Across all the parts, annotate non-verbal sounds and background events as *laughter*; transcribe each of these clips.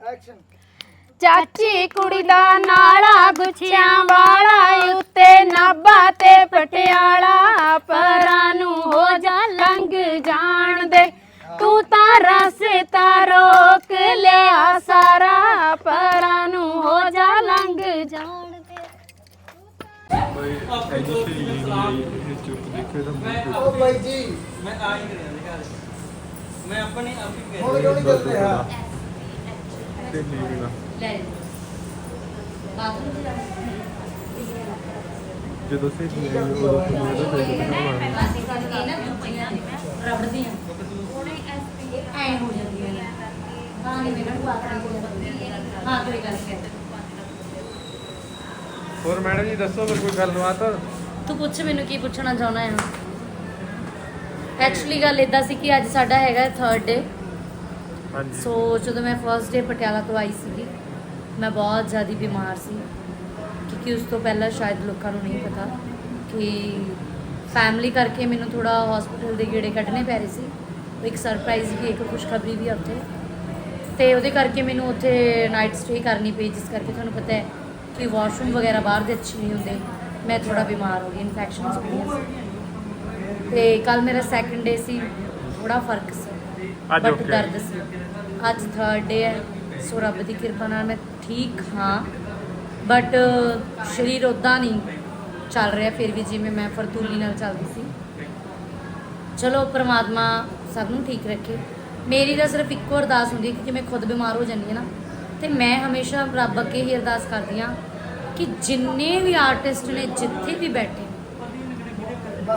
Action ਚਾਚੀ ਕੁੜੀ ਦਾ ਨਾਲਾ ਗੁੱਛਿਆਂ ਵਾਲਾ ਉੱਤੇ ਨਾਭਾ ਤੇ ਪਟਿਆਲਾ ਪਰਾਂ ਨੂੰ ਹੋ ਜਾ ਲੰਘ ਜਾਣ ਦੇ। ਤੂੰ ਤਾਂ ਰਸਤਾ ਰੋਕ ਲਿਆ ਸਾਰਾ ਪਰਾਂ ਨੂੰ ਹੋ ਜਾ ਲੰਘ ਜਾਣ ਬਾਈ ਜੀ ਮੈਂ ਆ ਹੀ ਕਰਿਆ ਦੇਖਾ ਮੈਂ ਆਪਣੇ ਆਪ ਹੀ ਹੁਣ ਕਿਉਂ ਨਹੀਂ ਕਰਦੇ ਆ? ਜਦੋਂ ਸੇ ਜੀ ਉਦੋਂ ਤੋਂ ਮੇਰਾ ਫੇਸ ਬਣਾਉਣਾ ਹੋਰ ਮੈਡਮ ਜੀ ਦੱਸੋ ਫਿਰ ਕੋਈ ਗੱਲਬਾਤ? ਤੂੰ ਪੁੱਛ ਮੈਨੂੰ ਕੀ ਪੁੱਛਣਾ ਚਾਹੁੰਦਾ ਹੈ ਐਕਚੁਅਲੀ ਗੱਲ ਇਦਾਂ ਸੀ ਕਿ ਅੱਜ ਸਾਡਾ ਹੈਗਾ ਥਰਡ ਡੇ ਹਾਂਜੀ ਸੋ ਜਦੋਂ ਮੈਂ ਫਰਸਟ ਡੇ ਪਟਿਆਲਾ ਤੋਂ ਆਈ ਸੀਗੀ ਮੈਂ ਬਹੁਤ ਜ਼ਿਆਦਾ ਬਿਮਾਰ ਸੀ ਕਿਉਂਕਿ ਉਸ ਤੋਂ ਪਹਿਲਾਂ ਸ਼ਾਇਦ ਲੋਕਾਂ ਨੂੰ ਨਹੀਂ ਪਤਾ ਕਿ ਫੈਮਿਲੀ ਕਰਕੇ ਮੈਨੂੰ ਥੋੜਾ ਹਸਪੀਟਲ ਦੇ ਗੇੜੇ ਕੱਢਣੇ ਪੈ ਰਹੇ ਸੀ। ਇੱਕ ਸਰਪ੍ਰਾਈਜ਼ ਵੀ ਇੱਕ ਖੁਸ਼ਖਬਰੀ ਵੀ ਉੱਥੇ। ਤੇ ਉਹਦੇ ਕਰਕੇ ਮੈਨੂੰ ਉੱਥੇ ਨਾਈਟ ਸਟੇ ਕਰਨੀ ਪਈ ਜਿਸ ਕਰਕੇ ਤੁਹਾਨੂੰ ਪਤਾ ਹੈ ਕਿ ਵਾਸ਼ਰੂਮ ਵਗੈਰਾ ਬਾਹਰ ਦੇ ਅੱਛੇ ਨਹੀਂ ਹੁੰਦੇ। ਮੈਂ ਥੋੜਾ ਬਿਮਾਰ ਹੋ ਗਈ ਇਨਫੈਕਸ਼ਨਸ ਹੋਈਆਂ ਸੀ। ਤੇ ਕੱਲ ਮੇਰਾ ਸੈਕੰਡ ਡੇ ਸੀ ਥੋੜਾ ਫ਼ਰਕ ਸੀ ਅੱਜ ਬਟ ਦਰਦ ਸੀ। ਅੱਜ ਥਰਡ ਡੇ ਹੈ, ਸੋ ਰੱਬ ਦੀ ਕਿਰਪਾ ਨਾਲ ਮੈਂ ਠੀਕ ਹਾਂ। ਬਟ ਸਰੀਰ ਉਦਾਂ ਨਹੀਂ ਚੱਲ ਰਿਹਾ, ਫਿਰ ਵੀ ਜਿਵੇਂ ਮੈਂ ਫਰਤੂਲੀ ਨਾਲ ਚੱਲਦੀ ਸੀ। ਚਲੋ, ਪ੍ਰਮਾਤਮਾ ਸਭ ਨੂੰ ਠੀਕ ਰੱਖੇ। ਮੇਰੀ ਤਾਂ ਸਿਰਫ ਇੱਕੋ ਅਰਦਾਸ ਹੁੰਦੀ ਹੈ ਕਿ ਮੈਂ ਖੁਦ ਬਿਮਾਰ ਹੋ ਜਾਂਦੀ ਹਾਂ ਨਾ। ਤੇ ਮੈਂ ਹਮੇਸ਼ਾ ਰੱਬ ਅੱਗੇ ਹੀ ਅਰਦਾਸ ਕਰਦੀ ਹਾਂ ਕਿ ਜਿੰਨੇ ਵੀ ਆਰਟਿਸਟ ਨੇ, ਜਿੱਥੇ ਵੀ ਬੈਠੇ,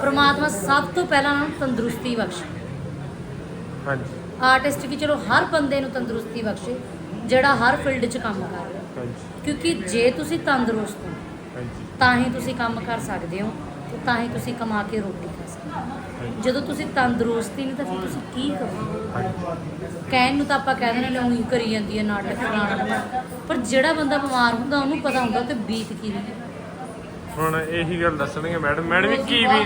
ਪ੍ਰਮਾਤਮਾ ਸਭ ਤੋਂ ਪਹਿਲਾਂ ਉਹਨਾਂ ਨੂੰ ਤੰਦਰੁਸਤੀ ਬਖਸ਼ੇ। ਹਾਂਜੀ। ਆਰਟਿਸਟ ਕੀ ਚਲੋ ਹਰ ਬੰਦੇ ਨੂੰ ਤੰਦਰੁਸਤੀ ਬਖਸ਼ੇ ਜਿਹੜਾ ਹਰ ਫੀਲਡ 'ਚ ਕੰਮ ਕਰ ਰਿਹਾ। ਕਿਉਂਕਿ ਜੇ ਤੁਸੀਂ ਤੰਦਰੁਸਤ ਹੋ ਹਾਂਜੀ। ਤਾਂ ਹੀ ਤੁਸੀਂ ਕੰਮ ਕਰ ਸਕਦੇ ਹੋ ਤੇ ਤਾਂ ਹੀ ਤੁਸੀਂ ਕਮਾ ਕੇ ਰੋਟੀ ਖਾ ਸਕਦੇ ਹੋ। ਜਦੋਂ ਤੁਸੀਂ ਤੰਦਰੁਸਤ ਨਹੀਂ ਤਾਂ ਫਿਰ ਤੁਸੀਂ ਕੀ ਕਰੋਗੇ? ਕਹਿਣ ਨੂੰ ਤਾਂ ਆਪਾਂ ਕਹਿ ਦਿੰਦੇ ਨੇ ਉਹੀ ਕਰੀ ਜਾਂਦੀ ਹੈ ਨਾਟਕ ਫਲਾਣਾ ਪਰ ਜਿਹੜਾ ਬੰਦਾ ਬਿਮਾਰ ਹੁੰਦਾ ਉਹਨੂੰ ਪਤਾ ਹੁੰਦਾ ਤੇ ਬੀਤ ਕੀ ਰਹੀ ਹੁਣ ਇਹੀ ਗੱਲ ਦੱਸਣਗੇ ਮੈਡਮ। ਮੈਡਮ ਕੀ ਵੀ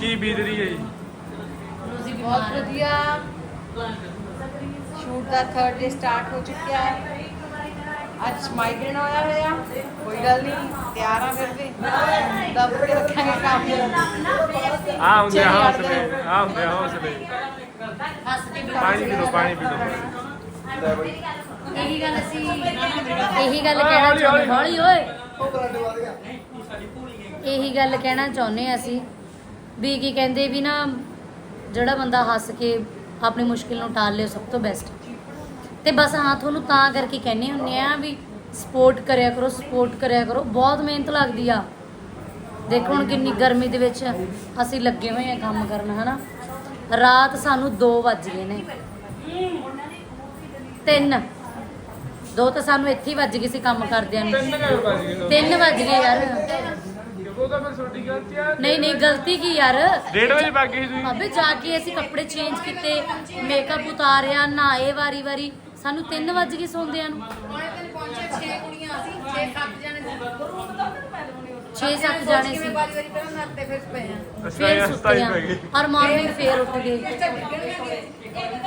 ਕੀ ਬੀਤ ਰਹੀ ਹੈ ਜੀ? ਰੋਜ਼ੀ ਬਹੁਤ ਵਧੀਆ। ਸ਼ੂਟ ਦਾ ਥਰਡ ਡੇ ਸਟਾਰਟ ਹੋ ਚੁੱਕਿਆ ਹੈ। ਅੱਜ ਮਾਈਗ੍ਰੇਨ ਹੋਇਆ ਹੋਇਆ। ਕੋਈ ਗੱਲ ਨਹੀਂ ਤਿਆਰ ਆ ਫਿਰ ਵੀ। ਦੱਬ ਕੇ ਰੱਖਾਂਗੇ ਕੰਮ। ਆ ਹੁੰਦੇ ਆ ਹੌਸਲੇ ਆ ਹੁੰਦੇ ਆ ਹੌਸਲੇ ਪਾਣੀ ਪੀ ਲਓ ਪਾਣੀ ਪੀ ਲਓ ਇਹੀ ਗੱਲ ਅਸੀਂ ਇਹੀ ਗੱਲ ਕਹਿਣਾ ਚਾਹੁੰਦੇ ਹੌਲੀ ਓਏ ਉਹ ਬਰਾਡੇ ਵਧ ਗਿਆ ਇਹੀ ਗੱਲ ਕਹਿਣਾ ਚਾਹੁੰਦੇ ਹਾਂ ਅਸੀਂ। ਵੀ ਕੀ ਕਹਿੰਦੇ ਵੀ ਨਾ ਜਿਹੜਾ ਬੰਦਾ ਹੱਸ ਕੇ ਆਪਣੀ ਮੁਸ਼ਕਿਲ ਨੂੰ ਟਾਲ ਲੇ ਸਭ ਤੋਂ ਬੈਸਟ ਤੇ ਬਸ ਹਾਂ ਤੁਹਾਨੂੰ ਤਾਂ ਕਰਕੇ ਕਹਿੰਦੇ ਹੁੰਨੇ ਆ ਵੀ ਸਪੋਰਟ ਕਰਿਆ ਕਰੋ ਸਪੋਰਟ ਕਰਿਆ ਕਰੋ। ਬਹੁਤ ਮਿਹਨਤ ਲੱਗਦੀ ਆ। ਦੇਖੋ ਹੁਣ ਕਿੰਨੀ ਗਰਮੀ ਦੇ ਵਿੱਚ ਅਸੀਂ ਲੱਗੇ ਹੋਏ ਆ ਕੰਮ ਕਰਨ ਹਨਾ? ਰਾਤ ਸਾਨੂੰ 2 ਵੱਜ ਗਏ ਨੇ। 3 ਦੋ ਤਾਂ ਸਾਨੂੰ ਇੱਥੇ ਹੀ ਵੱਜ ਗਏ ਸੀ ਕੰਮ ਕਰਦਿਆਂ ਨੂੰ। 3 ਵੱਜ ਗਏ ਯਾਰ। ਉਹ ਤਾਂ ਫਿਰ ਛੋਟੀ ਗਲਤੀ ਆ ਨਹੀਂ ਨਹੀਂ ਗਲਤੀ ਕੀ ਯਾਰ? 1:30 ਵਜੇ ਬਾਕੀ ਸੀ ਤੁਸੀਂ। ਅਬੇ ਜਾ ਕੇ ਅਸੀਂ ਕੱਪੜੇ ਚੇਂਜ ਕੀਤੇ ਮੇਕਅਪ ਉਤਾਰਿਆ ਨਹਾਏ ਵਾਰੀ ਵਾਰੀ। ਸਾਨੂੰ 3 ਵਜ ਗਏ ਸੌਂਦਿਆਂ ਨੂੰ। 6-7 ਜਾਣੇ ਸੀ। ਅੱਛਾ ਫੇਰ ਇਹ ਸੁੱਤੇ ਆ। ਪੈ ਗਈ ਔਰ ਮਾਰਨਿੰਗ ਫੇਰ ਉੱਠ ਗਏ।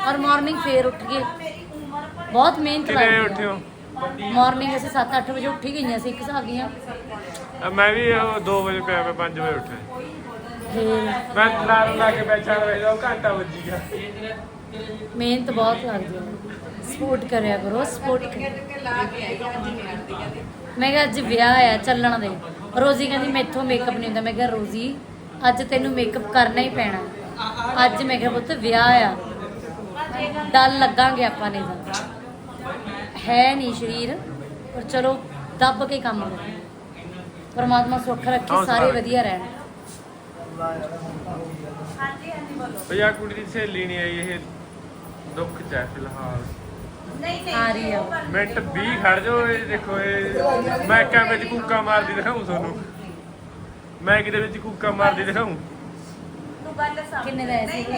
ਔਰ ਮਾਰਨਿੰਗ ਫੇਰ ਉੱਠ ਗਏ। ਬਹੁਤ ਮਿਹਨਤ ਕਿੰਨੇ ਉੱਠੇ ਹੋ? ਮਾਰਨਿੰਗ ਅਸੀਂ 7-8 ਵਜੇ ਉੱਠ ਹੀ ਗਈਆਂ ਸੀ ਇੱਕ ਹਿਸਾਬ ਦੀਆਂ। ਅ, ਮੈਂ ਵੀ 2 ਵਜੇ ਪਿਆ ਮੈਂ 5 ਵਜੇ ਉੱਠਿਆ। ਮੈਂ ਲਾਰ ਲਾ ਕੇ ਬੈਠਾ ਰਿਹਾ ਉਹ ਘੰਟਾ ਵੱਜੀ ਗਿਆ। ਮਿਹਨਤ ਬਹੁਤ ਲੱਗਦੀ ਹੈ ਸਪੋਰਟ ਕਰਿਆ ਕਰੋ ਸਪੋਰਟ ਮੈਂ ਕਿਹਾ ਅੱਜ ਵਿਆਹ ਆ ਚੱਲਣ ਦੇ। ਰੋਜ਼ੀ ਕਹਿੰਦੀ ਮੈਥੋਂ ਮੇਕਅਪ ਨਹੀਂ ਹੁੰਦਾ। ਮੈਂ ਕਿਹਾ ਰੋਜ਼ੀ ਅੱਜ ਤੈਨੂੰ ਮੇਕਅਪ ਕਰਨਾ ਹੀ ਪੈਣਾ। ਅੱਜ ਮੈਂ ਕਿਹਾ ਪੁੱਤ ਵਿਆਹ ਆ। ਡਲ ਲੱਗਾਂਗੇ ਆਪਾਂ ਨੇ ਤਾਂ। ਹੈ ਨਹੀਂ ਸਰੀਰ ਪਰ ਚਲੋ ਦੱਬ ਕੇ ਕੰਮ ਕਰੋ। ਪਰਮਾਤਮਾ ਸੁੱਖ ਰੱਖੇ ਸਾਰੇ। ਵਧੀਆ ਰਹਿਣ। ਭਈ ਆ ਕੁੜੀ ਦੀ ਸਹੇਲੀ ਨਹੀਂ ਆਈ ਇਹ ਦੁੱਖ ਚ ਹੈ ਫਿਲਹਾਲ। ਆ ਰਹੀ ਆ। ਮਿੰਟ 20 ਖੜ ਜਾਓ ਇਹ ਦੇਖੋ। ਇਹ ਮੈਂ ਕਿਹਾ ਵਿੱਚ ਕੁੱਕਾ ਮਾਰਦੀ ਦਿਖਾਉਂ ਤੁਹਾਨੂੰ। ਮੈਂ ਕਿਤੇ ਵਿੱਚ ਕੁੱਕਾ ਮਾਰਦੀ ਦਿਖਾਉਂ ਕਿੰਨੇ ਦਾ ਐ ਸੀ? ਤੂੰ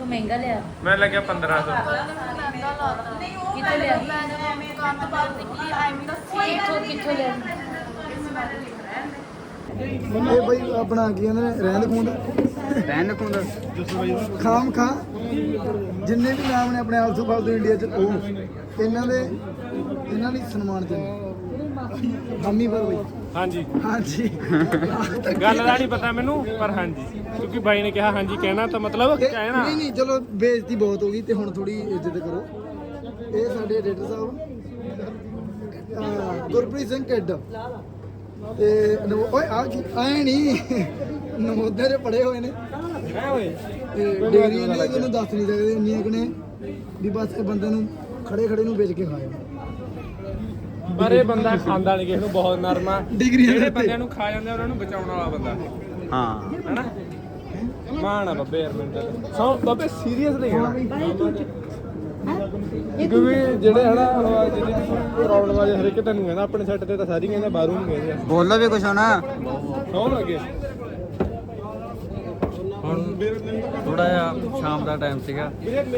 ਮਹਿੰਗਾ ਲਿਆ। ਮੈਂ ਲੱਗਿਆ 1500 ਕਿੱਥੋਂ ਲਿਆ ਕਿੱਥੋਂ ਕਿੱਥੋਂ ਲਿਆ ਇਹ ਬਈ ਆਪਣਾ ਕੀ ਕਹਿੰਦੇ ਨੇ ਰਹਿੰਦ ਖੂੰਦ। ਰਹਿਣ ਖੁੰਦ। ਖਾਮ ਖਾ। ਜਿੰਨੇ ਵੀ ਨਾਮ ਨੇ ਆਪਣੇ ਆਲਸੋ ਫਾਲਤੂ ਇੰਡੀਆ ਚ ਉਹ ਇਹਨਾਂ ਦੇ ਇਹਨਾਂ ਲਈ ਸਨਮਾਨ ਚ। ਮੰਮੀ ਪਰ ਬਈ ਹਾਂਜੀ। ਹਾਂਜੀ। ਗੱਲ ਦਾ ਨਹੀਂ ਪਤਾ ਮੈਨੂੰ ਪਰ ਹਾਂਜੀ। ਕਿਉਂਕਿ ਬਾਈ ਨੇ ਕਿਹਾ ਹਾਂਜੀ ਕਹਿਣਾ ਤਾਂ ਮਤਲਬ ਕਹਿਣਾ। ਨਹੀਂ ਨਹੀਂ ਚਲੋ ਬੇਇੱਜ਼ਤੀ ਬਹੁਤ ਹੋ ਗਈ ਤੇ ਹੁਣ ਥੋੜੀ ਇੱਜ਼ਤ ਕਰੋ। ਇਹ ਸਾਡੇ ਐਡੀਟਰ ਸਾਹਿਬ ਅਹ ਗੁਰਪ੍ਰੀਤ ਸਿੰਘ ਕਿੱਡ ਤੇ ਨਵੋ- ਓਏ ਆ ਕੀ ਐ ਨਹੀਂ ਨਮੋਦੇ ਦੇ ਪੜੇ ਹੋਏ ਨੇ। ਹੈ ਓਏ ਤੇ ਡਿਗਰੀ ਨੇ ਤੁਹਾਨੂੰ ਦੱਸ ਨਹੀਂ ਸਕਦੇ ਇੰਨੀਆਂ ਕੁ ਨੇ ਵੀ ਬਸ ਇਹ ਬੰਦੇ ਨੂੰ ਖੜੇ ਖੜੇ ਨੂੰ ਵੇਚ ਕੇ ਖਾਇਆ ਪਰ ਇਹ ਬੰਦਾ ਖਾਂਦਾ ਨਹੀਂ ਕਿਸੇ ਨੂੰ ਬਹੁਤ ਨਰਮ ਆ। ਡਿਗਰੀਆਂ ਜਿਹੜੇ ਦੇ ਬੰਦਿਆਂ ਨੂੰ ਖਾ ਜਾਂਦੇ ਆ, ਉਹਨਾਂ ਨੂੰ ਬਚਾਉਣ ਵਾਲਾ ਬੰਦਾ। ਹਾਂ। ਹੈਨਾ? ਮਾਣ ਆ ਬੱਬੇ ਯਾਰ ਮੈਨੂੰ ਤਾਂ। ਸੋ ਬੱਬੇ ਸੀਰੀਅਸ ਨਹੀਂ ਹੈਗਾ ਕਿਉਂਕਿ ਜਿਹੜੇ ਹਨਾ ਉਹ ਆ ਜਿਹੜੀ ਪ੍ਰੋਬਲਮ ਆ ਹਰ ਇੱਕ ਤੈਨੂੰ ਕਹਿੰਦਾ ਆਪਣੇ ਸੈੱਟ ਤੇ ਤਾਂ ਸਾਰੀ ਕਹਿੰਦਾ ਬਾਹਰੋਂ ਨਹੀਂ ਕਹਿੰਦੇ ਬੋਲੋ ਵੀ ਕੁਛ ਹੋਣਾ। ਸੌਣ ਲੱਗੇ। ਹੁਣ ਥੋੜਾ ਜਿਹਾ ਸ਼ਾਮ ਦਾ ਟਾਈਮ ਸੀਗਾ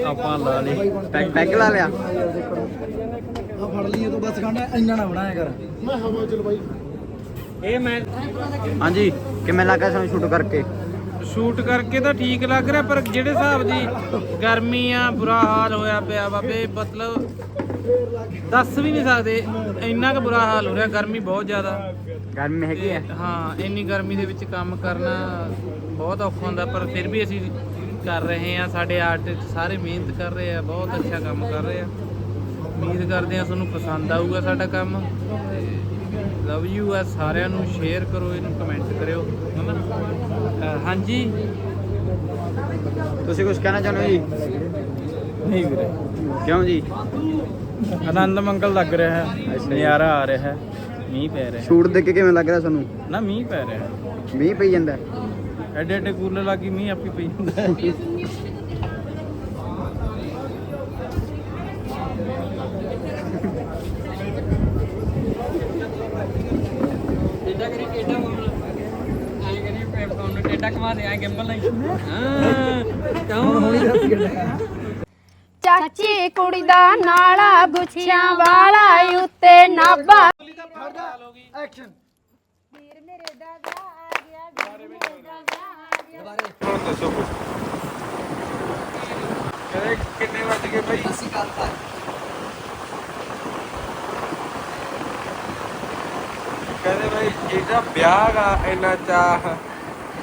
ਆਪਾਂ ਲਾ ਲਈ ਪੈਗ ਪੈਗ ਲਾ ਲਿਆ। ਆ ਫੜ ਲਈਏ ਤੂੰ ਬਸ ਖਾਂਦਾ ਇੰਨਾ ਨਾ ਬਣਾਇਆ ਕਰ। ਇਹ ਮੈਂ ਹਾਂਜੀ ਕਿਵੇਂ ਲੱਗਾ ਸਾਨੂੰ ਸ਼ੂਟ ਕਰਕੇ? ਸ਼ੂਟ ਕਰਕੇ ਤਾਂ ਠੀਕ ਲੱਗ ਰਿਹਾ ਪਰ ਜਿਹੜੇ ਹਿਸਾਬ ਦੀ ਗਰਮੀ ਆ ਬੁਰਾ ਹਾਲ ਹੋਇਆ ਪਿਆ ਬਾਬੇ ਮਤਲਬ ਦੱਸ ਵੀ ਨਹੀਂ ਸਕਦੇ ਇੰਨਾ ਕੁ ਬੁਰਾ ਹਾਲ ਹੋ ਰਿਹਾ ਗਰਮੀ ਬਹੁਤ ਜ਼ਿਆਦਾ। ਗਰਮੀ ਹੈਗੀ ਆ। ਹਾਂ ਇੰਨੀ ਗਰਮੀ ਦੇ ਵਿੱਚ ਕੰਮ ਕਰਨਾ ਬਹੁਤ ਔਖਾ ਹੁੰਦਾ ਪਰ ਫਿਰ ਵੀ ਅਸੀਂ ਕਰ ਰਹੇ ਆ ਸਾਡੇ ਆਰਟਿਸਟ ਸਾਰੇ ਮਿਹਨਤ ਕਰ ਰਹੇ ਆ ਬਹੁਤ ਅੱਛਾ ਕੰਮ ਕਰ ਰਹੇ ਆ। ਉਮੀਦ ਕਰਦੇ ਆ ਤੁਹਾਨੂੰ ਪਸੰਦ ਆਊਗਾ ਸਾਡਾ ਕੰਮ। ਲਵ ਯੂ ਆ ਸਾਰਿਆਂ ਨੂੰ ਸ਼ੇਅਰ ਕਰੋ ਇਹਨੂੰ ਕਮੈਂਟ ਕਰਿਓ ਹਨਾ? ਹਾਂਜੀ? ਤੁਸੀਂ ਕੁਝ ਕਹਿਣਾ ਚਾਹੁੰਦੇ ਹੋ ਜੀ? ਨਹੀਂ ਵੀਰੇ। ਕਿਉਂ ਜੀ? ਆਨੰਦ ਮੰਗਲ ਲੱਗ ਰਿਹਾ ਹੈ ਨਜ਼ਾਰਾ ਆ ਰਿਹਾ ਹੈ ਮੀਂਹ ਪੈ ਰਿਹਾ ਸ਼ੂਟ ਦੇਖ ਕੇ ਕਿਵੇਂ ਲੱਗ ਰਿਹਾ ਤੁਹਾਨੂੰ? ਨਾ ਮੀਂਹ ਪੈ ਰਿਹਾ ਮੀਂਹ ਪਈ ਜਾਂਦਾ ਐਡੇ ਐਡੇ ਕੂਲਰ ਲੱਗੀ ਮੀਂਹ ਆਪੀ ਪਈ ਜਾਂਦਾ। ਹੈ। ਟੇਡਾ ਕਰੀ ਟੇਡਾ ਮਾਮਲਾ। ਐਂ ਕਰੀ ਪੈਪਕਾਉਣ ਨੂੰ ਟੇਡਾ ਕਮਾ ਦੇ ਐਂ ਗਿੰਬਲ ਨਹੀਂ ਹਾਂ ਕਿਉਂ? ਚਾਚੀ ਕੁੜੀ ਦਾ ਨਾਲਾ ਗੁੱਛਿਆਂ ਵਾਲਾ ਉੱਤੇ ਨਾਭਾ। ਐਕਸ਼ਨ ਹੁਣ ਦੱਸੋ ਕੁਝ ਕਹਿੰਦੇ ਕਿੰਨੇ ਵੱਜ ਗਏ ਭਾਈ ਅਸੀਂ ਗੱਲ ਕਰ। ਕਹਿੰਦੇ ਭਾਈ ਜਿਹੜਾ ਵਿਆਹ ਗਾ ਇੰਨਾ ਚਾਹ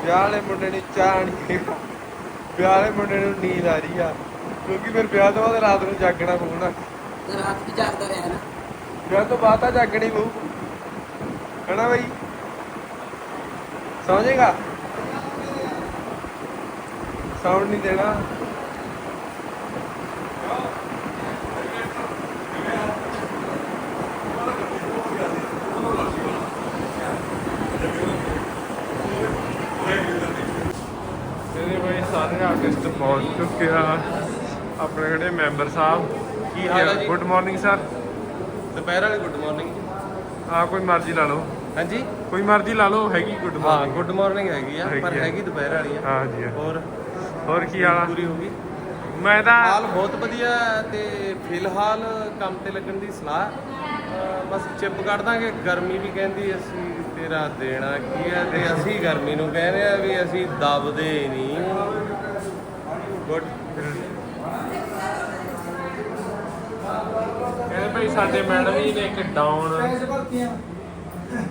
ਵਿਆਹ ਵਾਲੇ ਮੁੰਡੇ ਨੂੰ ਚਾਹ ਨਹੀਂ। ਵਿਆਹ ਵਾਲੇ ਮੁੰਡੇ ਨੂੰ ਨੀਂਦ ਆ ਰਹੀ ਆ। ਕਿਉਂਕਿ ਫਿਰ ਵਿਆਹ ਤੋਂ ਬਾਅਦ ਰਾਤ ਨੂੰ ਜਾਗਣਾ ਪਊਣਾ ਰਾਤ ਵੀ ਜਾਗਦਾ ਰਿਹਾ ਨਾ। ਵਿਆਹ ਤੋਂ ਬਾਅਦ ਤਾਂ ਜਾਗਣੀ ਪਊ। ਹੈਨਾ ਭਾਈ ਸਮਝੇਗਾ? ਸਾਊਂਡ ਨਹੀਂ ਦੇਣਾ। ਸਾਰੇ ਆਰਟਿਸਟ ਪਹੁੰਚ ਚੁੱਕੇ ਆ। ਆਪਣੇ ਜਿਹੜੇ ਮੈਂਬਰ ਸਾਹਿਬ ਕੀ ਹਾਲ ਹੈ ਜੀ? ਗੁੱਡ ਮਾਰਨਿੰਗ ਸਰ ਦੁਪਹਿਰ ਵਾਲੇ ਗੁੱਡ ਮਾਰਨਿੰਗ ਹਾਂ ਕੋਈ ਮਰਜ਼ੀ ਲਾ ਲਓ। ਹਾਂਜੀ? ਕੋਈ ਮਰਜ਼ੀ ਲਾ ਲਓ ਹੈਗੀ ਗੁੱਡ ਹਾਂ ਮਾਰਨਿੰਗ ਗੁੱਡ ਮਾਰਨਿੰਗ ਹੈਗੀ ਆ ਪਰ ਹੈਗੀ ਆ। ਹੈਗੀ ਦੁਪਹਿਰ ਵਾਲੀ ਆ। ਹੋਰ? ਹੋਰ ਕੀ ਹਾਲ ਆ? ਪੂਰੀ ਹੋ ਗਈ। ਮੈਂ ਤਾਂ ਹਾਲ ਬਹੁਤ ਵਧੀਆ ਤੇ ਫਿਲਹਾਲ ਕੰਮ ਤੇ ਲੱਗਣ ਦੀ ਸਲਾਹ। ਬਸ ਚਿੱਪ ਕੱਢ ਦਾਂਗੇ। ਗਰਮੀ ਵੀ ਕਹਿੰਦੀ ਅਸੀਂ ਤੇਰਾ ਦੇਣਾ ਕੀ ਹੈ ਤੇ ਅਸੀਂ ਗਰਮੀ ਨੂੰ ਕਹਿੰਦੇ ਆ ਵੀ ਅਸੀਂ ਦਬਦੇ ਨਹੀਂ। ਗੁੱਡ ਕਹਿੰਦੇ ਭਾਈ ਸਾਡੇ ਮੈਡਮ ਜੀ ਨੇ ਇੱਕ ਡਾਊਨ